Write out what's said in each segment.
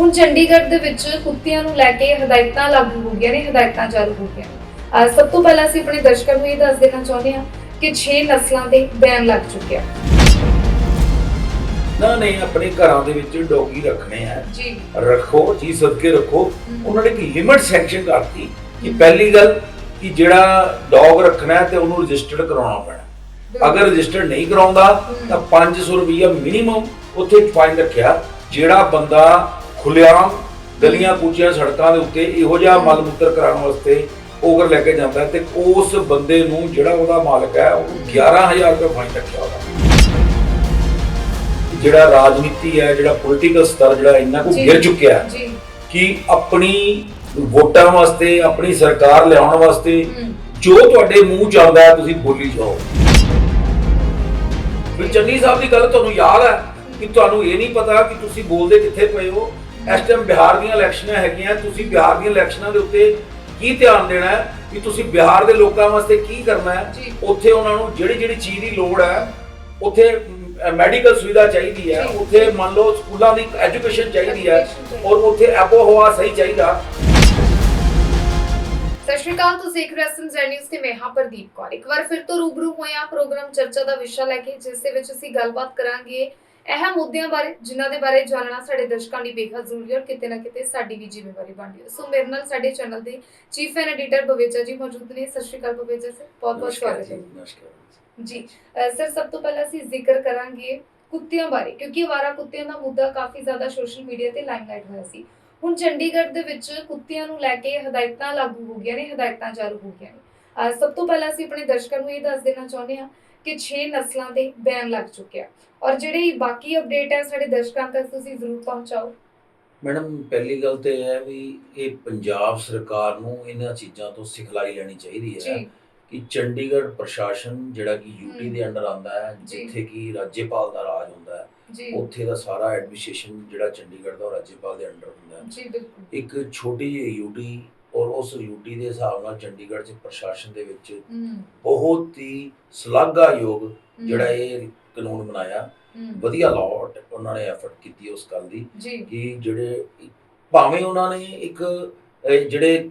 ਹੁਣ ਚੰਡੀਗੜ੍ਹ ਦੇ ਵਿੱਚ ਕੁੱਤਿਆਂ ਨੂੰ ਲੈ ਕੇ ਹਦਾਇਤਾਂ ਲਾਗੂ ਹੋ ਗਈਆਂ ਨੇ ਹਦਾਇਤਾਂ ਜਾਰੀ ਹੋ ਗਈਆਂ ਸਭ ਤੋਂ ਪਹਿਲਾਂ ਅਸੀਂ ਆਪਣੇ ਦਰਸ਼ਕਾਂ ਨੂੰ ਇਹ ਦੱਸ ਦੇਣਾ ਚਾਹੁੰਦੇ ਹਾਂ ਕਿ 6 ਨਸਲਾਂ ਦੇ ਬਿਆਨ ਲੱਗ ਚੁੱਕੇ ਆ। ਨਾ ਨਹੀਂ ਆਪਣੇ ਘਰਾਂ ਦੇ ਵਿੱਚ ਡੌਗੀ ਰੱਖਣੇ ਆ। ਜੀ। ਰੱਖੋ ਜੀ ਸਦਕੇ ਰੱਖੋ। ਉਹਨਾਂ ਨੇ ਇੱਕ ਲਿਮਟ ਸੈਂਕਸ਼ਨ ਕਰਤੀ ਕਿ ਪਹਿਲੀ ਗੱਲ ਕਿ ਜਿਹੜਾ ਡੌਗ ਰੱਖਣਾ ਹੈ ਤੇ ਉਹਨੂੰ ਰਜਿਸਟਰਡ ਕਰਾਉਣਾ ਪੈਣਾ। ਅਗਰ ਰਜਿਸਟਰਡ ਨਹੀਂ ਕਰਾਉਂਦਾ ਤਾਂ 500 ਰੁਪਈਆ ਮਿਨੀਮਮ ਉੱਥੇ ਫਾਈਨ ਰੱਖਿਆ ਜਿਹੜਾ ਬੰਦਾ ਖੁੱਲ੍ਹੇਆਮ ਗਲੀਆਂ ਕੂਚੀਆਂ ਸੜਕਾਂ ਦੇ ਉੱਤੇ ਇਹੋ ਜਿਹਾ ਮਲ ਮੂਤਰ ਕਰਾਉਣ ਵਾਸਤੇ ਓਵਰ ਲੈ ਕੇ ਜਾਂਦਾ ਤੇ ਉਸ ਬੰਦੇ ਨੂੰ ਜਿਹੜਾ ਉਹਦਾ ਮਾਲਕ ਹੈ ਉਹ 11000 ਰੁਪਏ ਫਾਈਨ ਰੱਖਿਆ ਉਹਦਾ। ਜਿਹੜਾ ਰਾਜਨੀਤੀ ਹੈ ਜਿਹੜਾ ਪੋਲੀਟੀਕਲ ਸਤਰ ਜਿਹੜਾ ਇੰਨਾ ਕੁ। ਗਿਰ ਚੁੱਕਿਆ ਕਿ ਆਪਣੀ ਵੋਟਾਂ ਵਾਸਤੇ ਆਪਣੀ ਸਰਕਾਰ ਲਿਆਉਣ ਵਾਸਤੇ ਜੋ ਤੁਹਾਡੇ ਮੂੰਹ ਚ ਆਉਂਦਾ ਹੈ ਤੁਸੀਂ ਬੋਲੀ ਜਾਓ। ਫਿਰ ਚੰਨੀ ਸਾਹਿਬ ਦੀ ਗੱਲ ਤੁਹਾਨੂੰ ਯਾਦ ਹੈ ਕਿ ਤੁਹਾਨੂੰ ਇਹ ਨਹੀਂ ਪਤਾ ਕਿ ਤੁਸੀਂ ਬੋਲਦੇ ਕਿੱਥੇ ਪਏ ਹੋ? ਇਸ ਟਾਈਮ ਬਿਹਾਰ ਦੀਆਂ ਇਲੈਕਸ਼ਨਾਂ ਹੈਗੀਆਂ ਤੁਸੀਂ ਬਿਹਾਰ ਦੀਆਂ ਇਲੈਕਸ਼ਨਾਂ ਦੇ ਉੱਤੇ ਕੀ ਧਿਆਨ ਦੇਣਾ ਹੈ ਕਿ ਤੁਸੀਂ ਬਿਹਾਰ ਦੇ ਲੋਕਾਂ ਵਾਸਤੇ ਕੀ ਕਰਨਾ ਹੈ। ਉੱਥੇ ਉਹਨਾਂ ਨੂੰ ਜਿਹੜੀ ਜਿਹੜੀ ਚੀਜ਼ ਦੀ ਲੋੜ ਹੈ ਉੱਥੇ ਮੈਡੀਕਲ ਸੁਵਿਧਾ ਚਾਹੀਦੀ ਹੈ। ਉੱਥੇ ਮੰਨ ਲਓ ਸਕੂਲਾਂ ਦੀ ਐਜੂਕੇਸ਼ਨ ਚਾਹੀਦੀ ਹੈ। ਔਰ ਉੱਥੇ ਆਬੋ ਹਵਾ ਸਹੀ ਚਾਹੀਦਾ ਸਤਿ ਸ਼੍ਰੀ ਅਕਾਲ ਤੁਸੀਂ ਦੇਖ ਰਹੇ ਹੋ ਜ਼ੈ ਨਿਊਜ਼ ਤੇ ਮੈਂ ਹਾਂ ਪ੍ਰਦੀਪ ਕੌਰ ਇੱਕ ਵਾਰ ਫਿਰ ਤੋਂ ਰੂਬਰੂ ਹੋਇਆ ਪ੍ਰੋਗਰਾਮ ਚਰਚਾ ਦਾ ਵਿਸ਼ਾ ਲੈ ਕੇ ਜਿਸ ਦੇ ਵਿੱਚ ਅਸੀਂ ਗੱਲਬਾਤ ਕਰਾਂਗੇ ਅਹਿਮ ਮੁੱਦਿਆਂ ਬਾਰੇ ਜਿਨ੍ਹਾਂ ਦੇ ਬਾਰੇ ਜਾਣਨਾ ਸਾਡੇ ਦਰਸ਼ਕਾਂ ਲਈ ਬੇहद ਜ਼ਰੂਰੀ ਹੈ ਔਰ ਕਿਤੇ ਨਾ ਕਿਤੇ ਸਾਡੀ ਵੀ ਜ਼ਿੰਮੇਵਾਰੀ ਬਣਦੀ ਹੈ। ਸੋ ਮੇਰੇ ਨਾਲ ਸਾਡੇ ਚੈਨਲ ਦੇ ਚੀਫ ਐਂਡ ਐਡੀਟਰ ਬਵੇਜਾ ਜੀ ਮੌਜੂਦ ਨੇ। ਸਤਿ ਸ਼੍ਰੀ ਅਕਾਲ ਬਵੇਜਾ ਸਰ ਬਹੁਤ ਬਹੁਤ ਸਵਾਗਤ ਹੈ ਜੀ। ਸਰ ਸਭ ਤੋਂ ਪਹਿਲਾਂ ਅਸੀਂ ਜ਼ਿਕਰ ਕਰਾਂਗੇ ਕੁੱਤਿਆਂ ਬਾਰੇ ਕਿਉਂਕਿ ਅਵਾਰਾ ਕੁੱਤਿਆਂ ਦਾ ਮੁੱਦਾ ਕਾਫੀ ਜ਼ਿਆਦਾ ਸੋਸ਼ਲ ਮੀਡੀਆ ਤੇ ਲਾਈਮਲਾਈਟ ਹੋਇਆ ਸੀ। ਹੁਣ ਚੰਡੀਗੜ੍ਹ ਦੇ ਵਿੱਚ ਕੁੱਤਿਆਂ ਨੂੰ ਲੈ ਕੇ ਹਦਾਇਤਾਂ ਲਾਗੂ ਹੋ ਗਈਆਂ ਨੇ ਹਦਾਇਤਾਂ ਜਾਰੀ ਹੋ ਗਈਆਂ ਨੇ। ਸਭ ਤੋਂ ਪਹਿਲਾਂ ਅਸੀਂ ਆਪਣੇ ਦਰਸ਼ਕਾਂ ਨੂੰ ਇਹ ਦੱਸ ਦੇਣਾ ਚਾਹੁੰਦੇ ਹਾਂ ਕਿ 6 ਨਸਲਾਂ ਦੇ ਬਿਆਨ ਲੱਗ ਚੁੱਕੇ ਆ ਔਰ ਜਿਹੜੀ ਬਾਕੀ ਅਪਡੇਟ ਹੈ ਸਾਡੇ ਦਰਸ਼ਕਾਂ ਤੱਕ ਤੁਸੀਂ ਜ਼ਰੂਰ ਪਹੁੰਚਾਓ। ਮੈਡਮ ਪਹਿਲੀ ਗੱਲ ਤੇ ਇਹ ਹੈ ਵੀ ਇਹ ਪੰਜਾਬ ਸਰਕਾਰ ਨੂੰ ਇਹਨਾਂ ਚੀਜ਼ਾਂ ਤੋਂ ਸਿਖਲਾਈ ਲੈਣੀ ਚਾਹੀਦੀ ਹੈ। ਕਿ ਚੰਡੀਗੜ੍ਹ ਪ੍ਰਸ਼ਾਸਨ ਜਿਹੜਾ ਕਿ ਯੂਟੀ। ਦੇ ਅੰਡਰ ਆਉਂਦਾ ਹੈ। ਜਿੱਥੇ ਕਿ ਰਾਜ੍ਯਪਾਲ ਦਾ ਰਾਜ ਹੁੰਦਾ ਹੈ ਉੱਥੇ ਦਾ ਸਾਰਾ ਐਡਮਿਨਿਸਟ੍ਰੇਸ਼ਨ ਜਿਹੜਾ ਚੰਡੀਗੜ੍ਹ ਦਾ ਉਹ ਰਾਜ੍ਯਪਾਲ ਦੇ ਅੰਡਰ ਹੁੰਦਾ ਹੈ। ਜੀ ਬਿਲਕੁਲ। ਇੱਕ ਛੋਟੀ ਜਿਹੀ ਯੂਟੀ ਔਰ ਉਸ ਯੂਟੀ ਦੇ ਹਿਸਾਬ ਨਾਲ ਚੰਡੀਗੜ੍ਹ 'ਚ ਪ੍ਰਸ਼ਾਸਨ ਦੇ ਵਿੱਚ ਬਹੁਤ ਹੀ ਸ਼ਲਾਘਾਯੋਗ ਜਿਹੜਾ ਇਹ ਕਾਨੂੰਨ ਬਣਾਇਆ। ਵਧੀਆ ਲਾਅ ਉਹਨਾਂ ਨੇ ਐਫਰਟ ਕੀਤੀ ਉਸ ਗੱਲ ਦੀ ਕਿ ਜਿਹੜੇ ਭਾਵੇਂ ਉਹਨਾਂ ਨੇ ਇੱਕ ਜਿਹੜੇ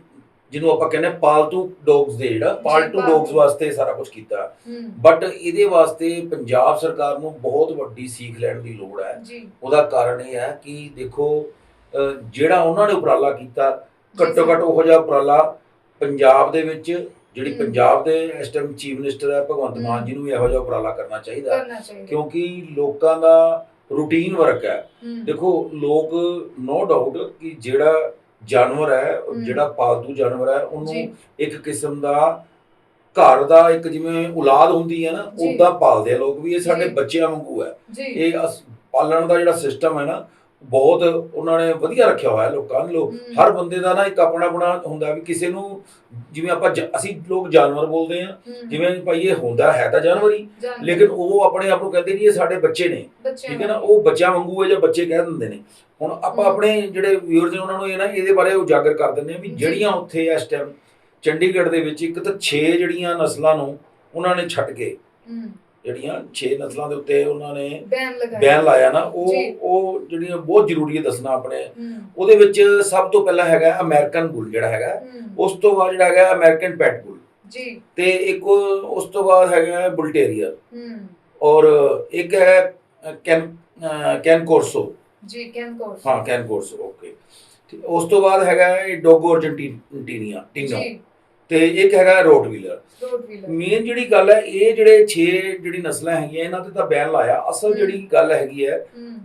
ਜਿਹਨੂੰ ਆਪਾਂ ਕਹਿੰਦੇ ਪਾਲਤੂ ਡੌਗਸ ਦੇ ਜਿਹੜਾ ਪਾਲਤੂ। ਡੌਗਸ ਵਾਸਤੇ ਸਾਰਾ ਕੁਝ ਕੀਤਾ। ਬਟ ਇਹਦੇ ਵਾਸਤੇ ਪੰਜਾਬ ਸਰਕਾਰ ਨੂੰ ਬਹੁਤ ਵੱਡੀ ਸੀਖ ਲੈਣ ਦੀ ਲੋੜ ਹੈ। ਉਹਦਾ ਕਾਰਨ ਇਹ ਹੈ ਕਿ ਦੇਖੋ ਜਿਹੜਾ ਉਹਨਾਂ ਨੇ ਉਪਰਾਲਾ ਕੀਤਾ ਘੱਟੋ ਘੱਟ ਉਹੋ ਜਿਹਾ ਉਪਰਾਲਾ ਪੰਜਾਬ ਦੇ ਵਿੱਚ ਜਿਹੜੀ। ਪੰਜਾਬ ਦੇ ਇਸ ਟਾਈਮ ਚੀਫ ਮਿਨਿਸਟਰ ਹੈ ਭਗਵੰਤ ਮਾਨ। ਜੀ ਨੂੰ ਵੀ ਇਹੋ ਜਿਹਾ ਉਪਰਾਲਾ ਕਰਨਾ ਚਾਹੀਦਾ ਕਰਨਾ ਚਾਹੀਦਾ ਕਿਉਂਕਿ ਲੋਕਾਂ ਦਾ ਰੂਟੀਨ ਵਰਕ ਹੈ ਹਮ, ਦੇਖੋ ਲੋਕ ਨੋ ਡਾਊਟ ਕਿ ਜਿਹੜਾ ਜਾਨਵਰ ਹੈ ਉਹ ਹਮ। ਜਿਹੜਾ ਪਾਲਤੂ ਜਾਨਵਰ ਹੈ ਜੀ ਉਹਨੂੰ ਇੱਕ ਕਿਸਮ ਦਾ ਘਰ ਦਾ ਇੱਕ ਜਿਵੇਂ ਔਲਾਦ ਹੁੰਦੀ ਹੈ ਨਾ ਜੀ। ਉਦਾਂ ਪਾਲਦੇ ਆ ਲੋਕ ਵੀ ਇਹ ਸਾਡੇ ਜੀ। ਬੱਚਿਆਂ ਵਾਂਗੂ ਹੈ ਜੀ ਇਹ ਅਸ- ਪਾਲਣ ਦਾ ਜਿਹੜਾ ਸਿਸਟਮ ਹੈ ਨਾ ਬਹੁਤ ਉਹਨਾਂ ਨੇ ਵਧੀਆ ਰੱਖਿਆ ਹੋਇਆ ਲੋਕਾਂ ਨੇ। ਲੋਕ। ਹਰ ਬੰਦੇ ਦਾ ਨਾ ਇੱਕ ਆਪਣਾ ਆਪਣਾ ਹੁੰਦਾ ਵੀ ਕਿਸੇ ਨੂੰ ਜਿਵੇਂ ਆਪਾਂ ਜ- ਅਸੀਂ ਲੋਕ ਜਾਨਵਰ ਬੋਲਦੇ ਆ ਜਿਵੇਂ ਭਾਈ ਇਹ ਹੁੰਦਾ ਹੈ ਤਾਂ ਜਾਨਵਰ ਲੇਕਿਨ ਉਹ ਆਪਣੇ ਆਪ ਨੂੰ ਕਹਿੰਦੇ ਨਹੀਂ ਇਹ ਸਾਡੇ ਬੱਚੇ ਨੇ। ਠੀਕ ਹੈ ਨਾ ਉਹ ਬੱਚਿਆਂ ਵਾਂਗੂ ਹੈ ਜਾਂ ਬੱਚੇ ਕਹਿ ਦਿੰਦੇ ਨੇ। ਹੁਣ ਆਪਾਂ। ਆਪਣੇ ਜਿਹੜੇ ਵਿਊਅਰਸ ਨੇ ਉਹਨਾਂ ਨੂੰ ਇਹ ਨਾ ਇਹਦੇ ਬਾਰੇ ਉਜਾਗਰ ਕਰ ਦਿੰਦੇ ਆ ਵੀ ਜੀ। ਜਿਹੜੀਆਂ ਉੱਥੇ ਇਸ ਟਾਈਮ ਚੰਡੀਗੜ੍ਹ ਦੇ ਵਿੱਚ ਇੱਕ ਤਾਂ 6 ਜਿਹੜੀਆਂ ਨਸਲਾਂ ਨੂੰ ਉਹਨਾਂ ਨੇ ਛੱਡ ਕੇ ਜਿਹੜੀਆਂ 6 ਨਸਲਾਂ ਦੇ ਉੱਤੇ ਉਹਨਾਂ ਨੇ ਬੈਨ ਲਗਾਇਆ ਬਿਆਨ ਲਾਇਆ ਨਾ ਉਹ। ਉਹ ਜਿਹੜੀਆਂ ਬਹੁਤ ਜ਼ਰੂਰੀ ਹੈ ਦੱਸਣਾ ਆਪਣੇ। ਉਹਦੇ ਵਿੱਚ ਸਭ ਤੋਂ ਪਹਿਲਾਂ ਹੈਗਾ ਅਮਰੀਕਨ ਬੁੱਲ ਜਿਹੜਾ ਹੈਗਾ। ਉਸ ਤੋਂ ਬਾਅਦ ਜਿਹੜਾ ਹੈਗਾ ਅਮਰੀਕਨ ਪੈਟ ਬੁੱਲ ਜੀ। ਤੇ ਇੱਕ ਉਸ ਤੋਂ ਬਾਅਦ ਹੈਗਾ ਬੁਲ ਟੇਰੀਅਰ ਹਮ, ਔਰ ਇੱਕ ਹੈ ਕੈਨ ਕੈਨ ਕੋਰਸੋ। ਜੀ ਕੈਨ ਕੋਰਸ। ਹਾਂ ਕੈਨ ਕੋਰਸੋ ਓਕੇ। ਉਸ ਤੋਂ ਬਾਅਦ ਹੈਗਾ ਡੋਗੋ ਅਰਜੈਂਟੀਨੀਆ ਟੀਨੋ ਜੀ। ਤੇ ਇੱਕ ਹੈਗਾ ਰੋਡ ਵੀਲਰ ਮੇਨ ਜਿਹੜੀ ਗੱਲ ਹੈ ਇਹ ਜਿਹੜੇ 6 ਜਿਹੜੀ ਨਸਲਾਂ ਹੈਗੀਆਂ ਇਹਨਾਂ ਤੇ ਤਾਂ ਬਿਆਨ ਲਾਇਆ। ਅਸਲ। ਜਿਹੜੀ ਗੱਲ ਹੈਗੀ ਹੈ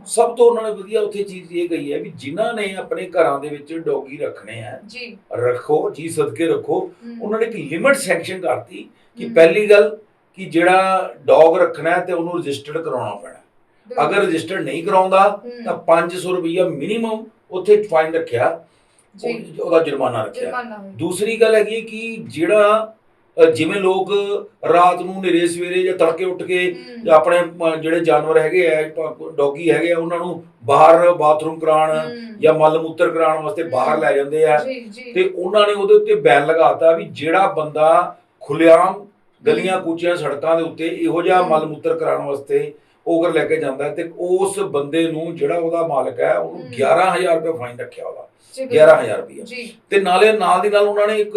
ਸਭ ਤੋਂ ਉਹਨਾਂ ਨੇ ਵਧੀਆ ਉੱਥੇ ਚੀਜ਼ ਇਹ ਗਈ ਹੈ ਵੀ ਜਿਨ੍ਹਾਂ ਨੇ ਆਪਣੇ ਘਰਾਂ ਦੇ ਵਿੱਚ ਡੌਗੀ ਰੱਖਣੇ ਆ ਜੀ। ਰੱਖੋ ਜੀ ਸਦਕੇ ਰੱਖੋ। ਉਹਨਾਂ ਨੇ ਇੱਕ ਲਿਮਟ ਸੈਂਕਸ਼ਨ ਕਰਤੀ ਕਿ ਪਹਿਲੀ ਗੱਲ ਕਿ ਜਿਹੜਾ ਡੌਗ ਰੱਖਣਾ ਹੈ ਤੇ ਉਹਨੂੰ ਰਜਿਸਟਰਡ ਕਰਾਉਣਾ ਪੈਣਾ। ਅਗਰ ਰਜਿਸਟਰਡ ਨਹੀਂ ਕਰਾਉਂਦਾ ਤਾਂ 500 ਰੁਪਈਆ ਮਿਨੀਮਮ ਉੱਥੇ ਫਾਈਨ ਰੱਖਿਆ। ਜੀ। ਉਹ- ਉਹਦਾ ਜੁਰਮਾਨਾ ਰੱਖਿਆ। ਜੁਰਮਾਨਾ ਹੋਇਆ। ਦੂਸਰੀ ਗੱਲ ਹੈਗੀ ਹੈ ਕਿ ਜਿਹੜਾ ਅ, ਜਿਵੇਂ ਲੋਕ ਰਾਤ ਨੂੰ ਨੇਰੇ ਸਵੇਰੇ ਜਾਂ ਤੜਕੇ ਉੱਠ ਕੇ ਹਮ, ਆਪਣੇ ਅ, ਜਿਹੜੇ ਜਾਨਵਰ ਹੈਗੇ ਆ ਡੌਗੀ ਹੈਗੇ ਆ ਉਹਨਾਂ ਨੂੰ ਬਾਹਰ ਬਾਥਰੂਮ ਕਰਾਉਣ ਹਮ, ਜਾਂ ਮਲ ਮੂਤਰ ਕਰਾਉਣ ਵਾਸਤੇ ਬਾਹਰ ਲੈ ਜਾਂਦੇ ਆ। ਜੀ ਜੀ। ਤੇ ਉਹਨਾਂ ਨੇ ਉਹਦੇ ਉੱਤੇ ਬੈਨ ਲਗਾਤਾ ਵੀ ਜਿਹੜਾ ਬੰਦਾ ਖੁੱਲ੍ਹੇਆਮ ਗਲੀਆਂ ਕੂਚੀਆਂ ਸੜਕਾਂ ਦੇ ਉੱਤੇ ਇਹੋ ਜਿਹਾ। ਮਲ ਮੂਤਰ ਕਰਾਉਣ ਵਾਸਤੇ ਓਵਰ ਲੈ ਕੇ ਜਾਂਦਾ ਤੇ ਉਸ ਬੰਦੇ ਨੂੰ ਜਿਹੜਾ ਉਹਦਾ ਮਾਲਕ ਹੈ ਉਹਨੂੰ ਹਮ। 11000 ਰੁਪਏ ਫਾਈਨ ਰੱਖਿਆ ਉਹਦਾ। ਜੀ ਬਿਲਕੁਲ। 11000 ਰੁਪਏ ਤੇ ਨਾਲੇ ਨਾਲ ਦੀ ਨਾਲ ਉਹਨਾਂ ਨੇ ਇੱਕ